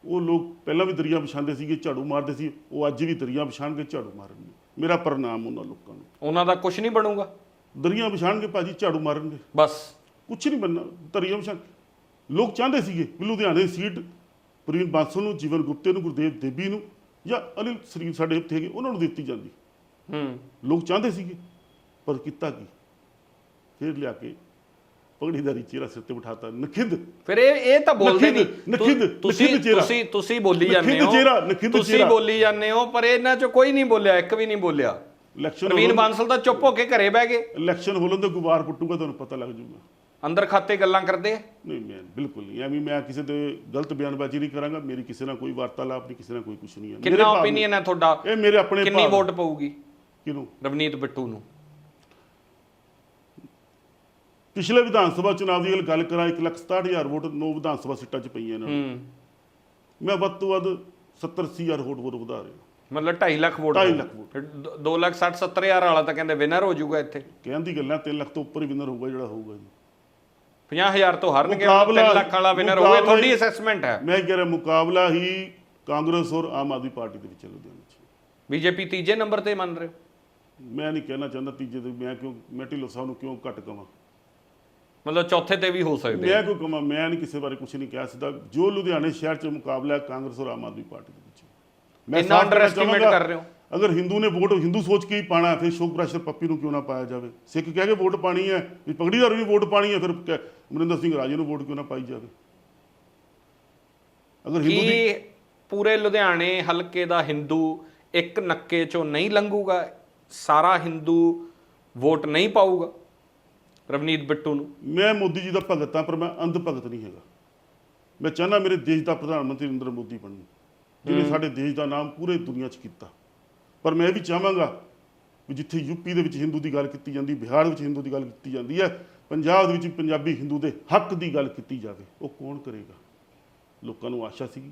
Speaker 2: ਉਹ ਲੋਕ ਪਹਿਲਾਂ ਵੀ ਦਰਿਆ ਵਿਛਾਉਂਦੇ ਸੀਗੇ ਝਾੜੂ ਮਾਰਦੇ ਸੀ ਉਹ ਅੱਜ ਵੀ ਦਰਿਆ ਵਿਛਾਣਗੇ ਝਾੜੂ ਮਾਰਨਗੇ ਮੇਰਾ ਪ੍ਰਣਾਮ ਉਹਨਾਂ ਲੋਕਾਂ ਨੂੰ।
Speaker 1: ਉਹਨਾਂ ਦਾ ਕੁਝ ਨਹੀਂ ਬਣੂਗਾ।
Speaker 2: ਦਰਿਆ ਵਿਛਾਣਗੇ ਭਾਜੀ ਝਾੜੂ ਮਾਰਨਗੇ।
Speaker 1: ਬਸ।
Speaker 2: ਕੁਛ ਨਹੀਂ ਬੰਨਾ ਦਰਿਆ ਵਿਛਾਣ ਲੋਕ ਚਾਹੁੰਦੇ ਸੀਗੇ ਵੀ ਲੁਧਿਆਣੇ ਦੀ ਸੀਟ ਪ੍ਰਵੀਨ ਬਾਂਸਲ ਨੂੰ ਜੀਵਨ ਗੁਪਤੇ ਨੂੰ ਗੁਰਦੇਵ ਦੇਬੀ ਨੂੰ ਜਾਂ ਅਨਿਲ ਸਰੀਰ ਸਾਡੇ ਇੱਥੇ ਹੈਗੇ ਉਹਨਾਂ ਨੂੰ ਦਿੱਤੀ ਜਾਂਦੀ।
Speaker 1: ਹੂੰ।
Speaker 2: ਲੋਕ ਚਾਹੁੰਦੇ ਸੀਗੇ ਪਰ ਕੀਤਾ ਕੀ? ਫਿਰ ਲਿਆ ਕੇ ਪਗੜੀਦਾਰੀ ਚਿਹਰਾ ਸਿਰ ਤੇ ਬਿਠਾਤਾ ਨਖਿੰਦ।
Speaker 1: ਫਿਰ ਇਹ ਇਹ ਤਾਂ ਬੋਲਦੇ ਨਹੀਂ।
Speaker 2: ਨਖਿੱਧ,
Speaker 1: ਤੁ- ਤੁਸੀਂ। ਤੁਸੀਂ ਤੁਸੀਂ ਬੋਲੀ ਜਾਂਦੇ ਹੋ। ਤੁਸੀਂ। ਬੋਲੀ ਜਾਂਦੇ ਹੋ ਪਰ ਇਹਨਾਂ ਚੋਂ ਕੋਈ ਨਹੀਂ ਬੋਲਿਆ ਇੱਕ ਵੀ ਨਹੀਂ ਬੋਲਿਆ।
Speaker 2: ਇਲੈਕਸ਼ਨ
Speaker 1: ਪ੍ਰਵੀਨ ਬਾਂਸਲ ਤਾਂ ਚੁੱਪ ਹੋ ਕੇ ਘਰੇ ਬਹਿ ਗਏ।
Speaker 2: ਇਲੈਕਸ਼ਨ ਹੋਲਨ ਤੇ ਗੁਬਾਰ ਪੁੱਟੂਗਾ ਤੁਹਾਨੂੰ ਪਤਾ ਲੱਗ ਜਾਊਗਾ।
Speaker 1: ਅੰਦਰ ਖਾਤੇ ਗੱਲਾਂ ਕਰਦੇ
Speaker 2: ਨਹੀਂ ਮੈਂ ਬਿਲਕੁਲ ਨਹੀਂ। ਐਵੇਂ ਮੈਂ ਕਿਸੇ ਤੇ ਗਲਤ ਬਿਆਨਬਾਜ਼ੀ ਨਹੀਂ ਕਰਾਂਗਾ। ਮੇਰੀ ਕਿਸੇ ਨਾਲ ਕੋਈ ਵਾਰਤਾਲਾਪ ਨਹੀਂ ਕਿਸੇ ਨਾਲ ਕੋਈ ਕੁਝ ਨਹੀਂ ਹੈ ਮੇਰੇ
Speaker 1: ਕਿੰਨਾ
Speaker 2: ਭਾਵ
Speaker 1: ਓਪੀਨੀਅਨ ਹੈ ਤੁਹਾਡਾ?
Speaker 2: ਇਹ ਮੇਰੇ ਆਪਣੇ
Speaker 1: ਕਿੰਨੀ ਵੋਟ ਪਊਗੀ?
Speaker 2: ਕਿਹਨੂੰ?
Speaker 1: ਰਵਨੀਤ ਬਿੱਟੂ ਨੂੰ।
Speaker 2: ਪਿਛਲੇ ਵਿਧਾਨ ਸਭਾ ਚੁਣਾਵ ਦੀ ਗੱਲ ਕਰਾਂ 167000 ਵੋਟ ਨੌ ਵਿਧਾਨ ਸਭਾ ਸੀਟਾਂ 'ਚ ਪਈਆਂ ਇਹਨਾਂ ਨੂੰ।
Speaker 1: ਹੂੰ।
Speaker 2: ਮੈਂ ਵੱਧ ਤੋਂ ਵੱਧ 70 ਅੱਸੀ ਹਜ਼ਾਰ ਵੋਟ ਵੋਟ ਵਧਾ ਰਿਹਾ।
Speaker 1: ਮਤਲਬ 2.5 ਲੱਖ ਵੋਟ
Speaker 2: ਢਾਈ ਲੱਖ ਵੋਟ।
Speaker 1: 2 ਲੱਖ 60 70 ਹਜ਼ਾਰ ਵਾਲਾ ਤਾਂ ਕਹਿੰਦੇ ਵਿਨਰ ਹੋ ਜਾਊਗਾ ਇੱਥੇ।
Speaker 2: ਕਹਿਣ ਦੀ ਗੱਲਾਂ 3 ਲੱਖ ਤੋਂ ਉੱਪਰ ਹੀ ਵਿਨਰ ਹੋਊਗਾ ਜਿਹੜਾ ਹੋਊਗਾ ਜੀ।
Speaker 1: 50000 ਤੋਂ ਹਾਰਨਗੇ
Speaker 2: ਮੁਕਾਬਲਾ-
Speaker 1: 3 ਲੱਖ ਵਾਲਾ ਵਿਨਰ
Speaker 2: ਮੁਕਾਬਲਾ
Speaker 1: ਤੁਹਾਡੀ ਅਸੈਸਮੈਂਟ ਹੈ।
Speaker 2: ਮੈਂ ਕਹਿ ਰਿਹਾ ਮੁਕਾਬਲਾ ਹੀ ਕਾਂਗਰਸ ਔਰ ਆਮ ਆਦਮੀ ਪਾਰਟੀ ਦੇ ਵਿੱਚ ਹੈ ਲੁਧਿਆਣੇ 'ਚ।
Speaker 1: ਬੀਜੇਪੀ ਤੀਜੇ ਨੰਬਰ ਤੇ ਮੰਨ ਰਹੇ ਹੋ।
Speaker 2: ਮੈਂ ਨਹੀਂ ਕਹਿਣਾ ਚਾਹੁੰਦਾ ਤੀਜੇ ਤੇ ਮੈਂ ਕਿਉਂ ਮੈਂ ਢਿੱਲੋਂ ਸਾਹਿਬ ਨੂੰ ਕਿਉਂ ਘੱਟ ਕਵਾਂ।
Speaker 1: ਮਤਲਬ ਚੌਥੇ ਤੇ ਵੀ ਹੋ ਸਕਦੇ
Speaker 2: ਮੈਂ ਕਿਉਂ ਕਵਾਂ? ਮੈਂ ਨਹੀਂ ਕਿਸੇ ਬਾਰੇ ਕੁਝ ਨਹੀਂ ਕਹਿ ਸਕਦਾ। ਜੋ ਲੁਧਿਆਣੇ ਸ਼ਹਿਰ 'ਚ ਮੁਕਾਬਲਾ ਹੈ ਕਾਂਗਰਸ ਔਰ ਆਮ ਆਦਮੀ ਪਾਰਟੀ ਦੇ ਵਿੱਚ। ਮੈਂ
Speaker 1: ਇੰਨਾ underestimate
Speaker 2: ਚਾਹਾਂਗਾ,
Speaker 1: ਕਰ ਰਹੇ ਹੋ।
Speaker 2: ਅਗਰ ਹਿੰਦੂ ਨੇ ਵੋਟ ਹਿੰਦੂ ਸੋਚ ਕੇ ਹੀ ਪਾਣਾ ਫਿਰ ਸ਼ੋਕ ਪ੍ਰੈਸ਼ਰ ਪੱਪੀ ਨੂੰ ਕਿਉਂ ਨਾ ਪਾਇਆ ਜਾਵੇ? ਸਿੱਖ ਕਹਿ ਕੇ ਵੋਟ ਪਾਣੀ ਹੈ ਵੀ ਪਗੜੀਦਾਰ ਵੀ ਵੋਟ ਪਾਣੀ ਹੈ ਫਿਰ ਅਮਰਿੰਦਰ ਸਿੰਘ ਰਾਜੇ ਨੂੰ ਵੋਟ ਕਿਉਂ ਨਾ ਪਾਈ ਜਾਵੇ? ਅਗਰ ਹਿੰਦੂ ਦੀ
Speaker 1: ਪੂਰੇ ਲੁਧਿਆਣੇ ਹਲਕੇ ਦਾ ਹਿੰਦੂ ਇੱਕ ਨੱਕੇ ਚੋਂ ਨਹੀਂ ਲੰਘੂਗਾ? ਸਾਰਾ ਹਿੰਦੂ ਵੋਟ ਨਹੀਂ ਪਾਊਗਾ ਰਵਨੀਤ ਬਿੱਟੂ ਨੂੰ।
Speaker 2: ਮੈਂ ਮੋਦੀ ਜੀ ਦਾ ਭਗਤ ਹਾਂ ਪਰ ਮੈਂ ਅੰਧ ਭਗਤ ਨਹੀਂ ਹੈਗਾ। ਮੈਂ ਚਾਹੁੰਦਾ ਮੇਰੇ ਦੇਸ਼ ਦਾ ਪ੍ਰਧਾਨ ਮੰਤਰੀ ਨਰਿੰਦਰ ਮੋਦੀ ਬਣਨ ਜਿਹਨੇ ਸਾਡੇ ਦੇਸ਼ ਦਾ ਨਾਮ ਪੂਰੇ ਦੁਨੀਆ 'ਚ ਕੀਤਾ। ਪਰ ਮੈਂ ਇਹ ਵੀ ਚਾਹਾਂਗਾ ਵੀ ਜਿੱਥੇ ਯੂਪੀ ਦੇ ਵਿੱਚ ਹਿੰਦੂ ਦੀ ਗੱਲ ਕੀਤੀ ਜਾਂਦੀ ਬਿਹਾਰ ਵਿੱਚ ਹਿੰਦੂ ਦੀ ਗੱਲ ਕੀਤੀ ਜਾਂਦੀ ਹੈ ਪੰਜਾਬ ਦੇ ਵਿੱਚ ਪੰਜਾਬੀ ਹਿੰਦੂ ਦੇ ਹੱਕ ਦੀ ਗੱਲ ਕੀਤੀ ਜਾਵੇ ਉਹ ਕੌਣ ਕਰੇਗਾ? ਲੋਕਾਂ ਨੂੰ ਆਸ਼ਾ ਸੀਗੀ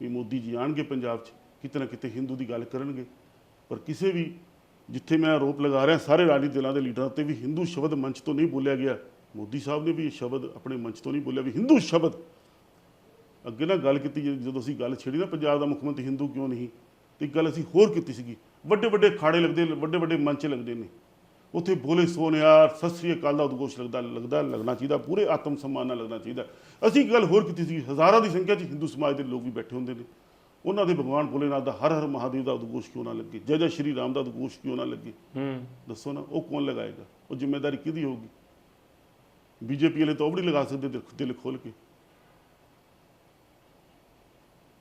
Speaker 2: ਵੀ ਮੋਦੀ ਜੀ ਆਣਗੇ ਪੰਜਾਬ 'ਚ ਕਿਤੇ ਨਾ ਕਿਤੇ ਹਿੰਦੂ ਦੀ ਗੱਲ ਕਰਨਗੇ। ਪਰ ਕਿਸੇ ਵੀ ਜਿੱਥੇ ਮੈਂ ਆਰੋਪ ਲਗਾ ਰਿਹਾ, ਸਾਰੇ ਰਾਜਨੀਤਿਕ ਦਲਾਂ ਦੇ ਲੀਡਰਾਂ ਤੇ ਵੀ ਹਿੰਦੂ ਸ਼ਬਦ ਮੰਚ ਤੋਂ ਨਹੀਂ ਬੋਲਿਆ ਗਿਆ। ਮੋਦੀ ਸਾਹਿਬ ਨੇ ਵੀ ਇਹ ਸ਼ਬਦ ਆਪਣੇ ਮੰਚ ਤੋਂ ਨਹੀਂ ਬੋਲਿਆ ਵੀ ਹਿੰਦੂ ਸ਼ਬਦ। ਅੱਗੇ ਨਾ ਗੱਲ ਕੀਤੀ ਜਦੋਂ ਅਸੀਂ ਗੱਲ ਛੇੜੀ ਨਾ ਪੰਜਾਬ ਦਾ ਮੁੱਖ ਮੰਤਰੀ ਹਿੰਦੂ ਕਿਉਂ ਨਹੀਂ? ਤੇ ਗੱਲ ਅਸੀਂ ਹੋਰ ਕੀਤੀ ਸੀਗੀ। ਵੱਡੇ ਵੱਡੇ ਖਾੜੇ ਲੱਗਦੇ ਵੱਡੇ ਵੱਡੇ ਮੰਚ ਲੱਗਦੇ ਨੇ। ਉੱਥੇ ਬੋਲੇ ਸੋਨਿਆਰ, ਸਤਿ ਸ੍ਰੀ ਅਕਾਲ ਦਾ ਉਦਘੋਸ਼ ਲੱਗਦਾ ਲੱਗਦਾ, ਲੱਗਣਾ ਚਾਹੀਦਾ, ਪੂਰੇ ਆਤਮ ਸਨਮਾਨ ਨਾਲ ਲੱਗਣਾ ਚਾਹੀਦਾ। ਅਸੀਂ ਗੱਲ ਹੋਰ ਕੀਤੀ ਸੀ ਹਜ਼ਾਰਾਂ ਦੀ ਸੰਖਿਆ 'ਚ ਹਿੰਦੂ ਸਮਾਜ ਦੇ ਲੋਕ ਵੀ ਬੈਠੇ ਹੁੰਦੇ ਨੇ। ਉਹਨਾਂ ਦੇ ਭਗਵਾਨ ਭੋਲੇਨਾਥ ਦਾ ਹਰ ਹਰ ਮਹਾਦੇਵ ਦਾ ਉਦਘੋਸ਼ ਕਿਉਂ ਨਾ ਲੱਗੇ? ਜੈ ਜੈ ਸ਼੍ਰੀ ਰਾਮ ਦਾ ਉਦਘੋਸ਼ ਕਿਉਂ ਨਾ ਲੱਗੇ?
Speaker 1: ਹੂੰ।
Speaker 2: ਦੱਸੋ ਨਾ ਉਹ ਕੌਣ ਲਗਾਏਗਾ? ਉਹ ਜ਼ਿੰਮੇਵਾਰੀ ਕਿਹਦੀ ਹੋਊਗੀ? ਬੀਜੇਪੀ ਵਾਲੇ ਤਾਂ ਉਹ ਵੀ ਨਹੀਂ ਲਗਾ ਸਕਦੇ ਦਿਲ- ਖੋਲ ਕੇ।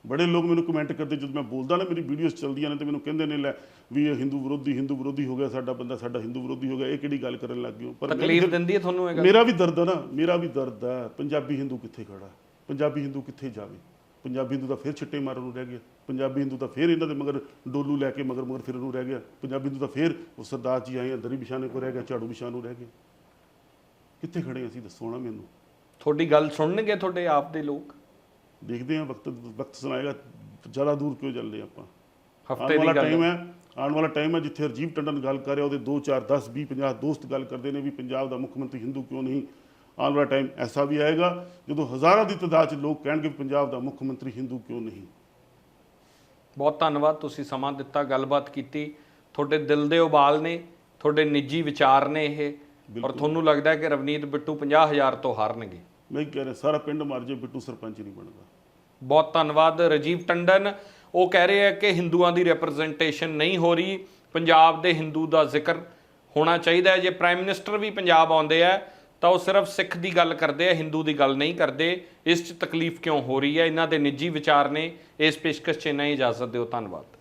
Speaker 2: ਬੜੇ ਲੋਕ ਮੈਨੂੰ ਕਮੈਂਟ ਕਰਦੇ ਜਦੋਂ ਮੈਂ ਬੋਲਦਾ ਨਾ ਮੇਰੀ ਵੀਡੀਓਜ਼ ਚੱਲਦੀਆਂ ਨੇ ਤੇ ਮੈਨੂੰ ਕਹਿੰਦੇ ਨੇ ਲੈ ਵੀ ਇਹ ਹਿੰਦੂ ਵਿਰੋਧੀ ਹਿੰਦੂ ਵਿਰੋਧੀ ਹੋ ਗਿਆ ਸਾਡਾ ਬੰਦਾ ਸਾਡਾ ਹਿੰਦੂ ਵਿਰੋਧੀ ਹੋ ਗਿਆ ਇਹ ਕਿਹੜੀ ਗੱਲ ਕਰਨ ਲੱਗ ਹੋ? ਪਰ
Speaker 1: ਤਕਲੀਫ ਦਿੰਦੀ ਹੈ ਤੁਹਾਨੂੰ ਇਹ ਗੱਲ?
Speaker 2: ਮੇਰਾ ਵੀ ਦਰਦ ਹੈ ਨਾ ਮੇਰਾ ਵੀ ਦਰਦ ਹੈ ਪੰਜਾਬੀ ਹਿੰਦੂ ਕਿੱਥੇ ਖੜਾ? ਪੰਜਾਬੀ ਹਿੰਦੂ ਕਿੱਥੇ ਜਾਵੇ? ਪੰਜਾਬੀ ਹਿੰਦੂ ਤਾਂ ਫਿਰ ਛਿੱਟੇ ਮਾਰਨ ਨੂੰ ਰਹਿ ਗਿਆ। ਪੰਜਾਬੀ ਹਿੰਦੂ ਤਾਂ ਫਿਰ ਇਹਨਾਂ ਦੇ ਮਗਰ ਡੋਲੂ ਲੈ ਕੇ ਮਗਰ ਮਗਰ ਫਿਰਨ ਨੂੰ ਰਹਿ ਗਿਆ। ਪੰਜਾਬੀ ਹਿੰਦੂ ਤਾਂ ਫਿਰ ਉਹ ਸਰਦਾਰ ਜੀ ਆਏ ਅੰਦਰ ਹੀ ਵਿਛਾਣੇ ਕੋ ਰਹਿ ਗਿਆ ਝਾੜੂ ਵਿਛਾਣ ਨੂੰ ਰਹਿ ਗਿਆ। ਕਿੱਥੇ ਖੜੇ ਅਸੀਂ ਦੱਸੋ ਨਾ ਮੈਨੂੰ?
Speaker 1: ਤੁਹਾਡੀ ਗੱਲ ਸੁਣਨਗੇ ਤੁਹਾਡੇ ਆਪ ਦੇ ਲੋਕ?
Speaker 2: ਦੇਖਦੇ ਹਾਂ ਵਕਤ ਵਕਤ ਸੁਣਾਏਗਾ। ਜ਼ਿਆਦਾ ਦੂਰ ਕਿਉਂ ਚੱਲਦੇ ਆਪਾਂ?
Speaker 1: ਹਫ਼ਤੇ ਦੀ ਗੱਲ। ਹੈ।
Speaker 2: ਆਉਣ ਵਾਲਾ ਟਾਈਮ ਹੈ ਜਿੱਥੇ ਰਜੀਵ ਟੰਡਨ ਗੱਲ ਕਰ ਰਿਹਾ ਉਹਦੇ 2 4 10 20 50 ਦੋਸਤ ਗੱਲ ਕਰਦੇ ਨੇ ਵੀ ਪੰਜਾਬ ਦਾ ਮੁੱਖ ਮੰਤਰੀ ਹਿੰਦੂ ਕਿਉਂ ਨਹੀਂ? ਆਉਣ ਵਾਲਾ ਟਾਈਮ ਐਸਾ ਵੀ ਆਏਗਾ ਜਦੋਂ ਹਜ਼ਾਰਾਂ ਦੀ ਤਾਦਾਦ 'ਚ ਲੋਕ ਕਹਿਣਗੇ ਪੰਜਾਬ ਦਾ ਮੁੱਖ ਮੰਤਰੀ ਹਿੰਦੂ ਕਿਉਂ ਨਹੀਂ।
Speaker 1: ਬਹੁਤ ਧੰਨਵਾਦ ਤੁਸੀਂ ਸਮਾਂ ਦਿੱਤਾ ਗੱਲਬਾਤ ਕੀਤੀ। ਤੁਹਾਡੇ ਦਿਲ ਦੇ ਉਬਾਲ ਨੇ ਤੁਹਾਡੇ ਨਿੱਜੀ ਵਿਚਾਰ ਨੇ ਇਹ। ਔਰ ਤੁਹਾਨੂੰ ਲੱਗਦਾ ਕਿ ਰਵਨੀਤ ਬਿੱਟੂ 50000 ਤੋਂ ਹਾਰਨਗੇ।
Speaker 2: ਮੈਂ ਕਹਿ ਰਿਹਾ ਸਾਰਾ ਪਿੰਡ ਮਰ ਜੇ ਬਿੱਟੂ ਸਰਪੰਚ ਨਹੀਂ ਬਣਦਾ।
Speaker 1: ਬਹੁਤ ਧੰਨਵਾਦ ਰਜੀਵ ਟੰਡਨ। ਉਹ ਕਹਿ ਰਹੇ ਆ ਕਿ ਹਿੰਦੂਆਂ ਦੀ ਰਿਪਰੈਜ਼ੈਂਟੇਸ਼ਨ ਨਹੀਂ ਹੋ ਰਹੀ। ਪੰਜਾਬ ਦੇ ਹਿੰਦੂ ਦਾ ਜ਼ਿਕਰ ਹੋਣਾ ਚਾਹੀਦਾ ਹੈ। ਜੇ ਪ੍ਰਾਈਮ ਮਿਨਿਸਟਰ ਵੀ ਪੰਜਾਬ ਆਉਂਦੇ ਆ ਤਾਂ ਉਹ ਸਿਰਫ ਸਿੱਖ ਦੀ ਗੱਲ ਕਰਦੇ ਆ, ਹਿੰਦੂ ਦੀ ਗੱਲ ਨਹੀਂ ਕਰਦੇ। ਇਸ 'ਚ ਤਕਲੀਫ ਕਿਉਂ ਹੋ ਰਹੀ ਹੈ? ਇਹਨਾਂ ਦੇ ਨਿੱਜੀ ਵਿਚਾਰ ਨੇ। ਇਸ ਪੇਸ਼ਕਸ਼ 'ਚ ਨਹੀਂ ਇਜਾਜ਼ਤ ਦਿਓ। ਧੰਨਵਾਦ।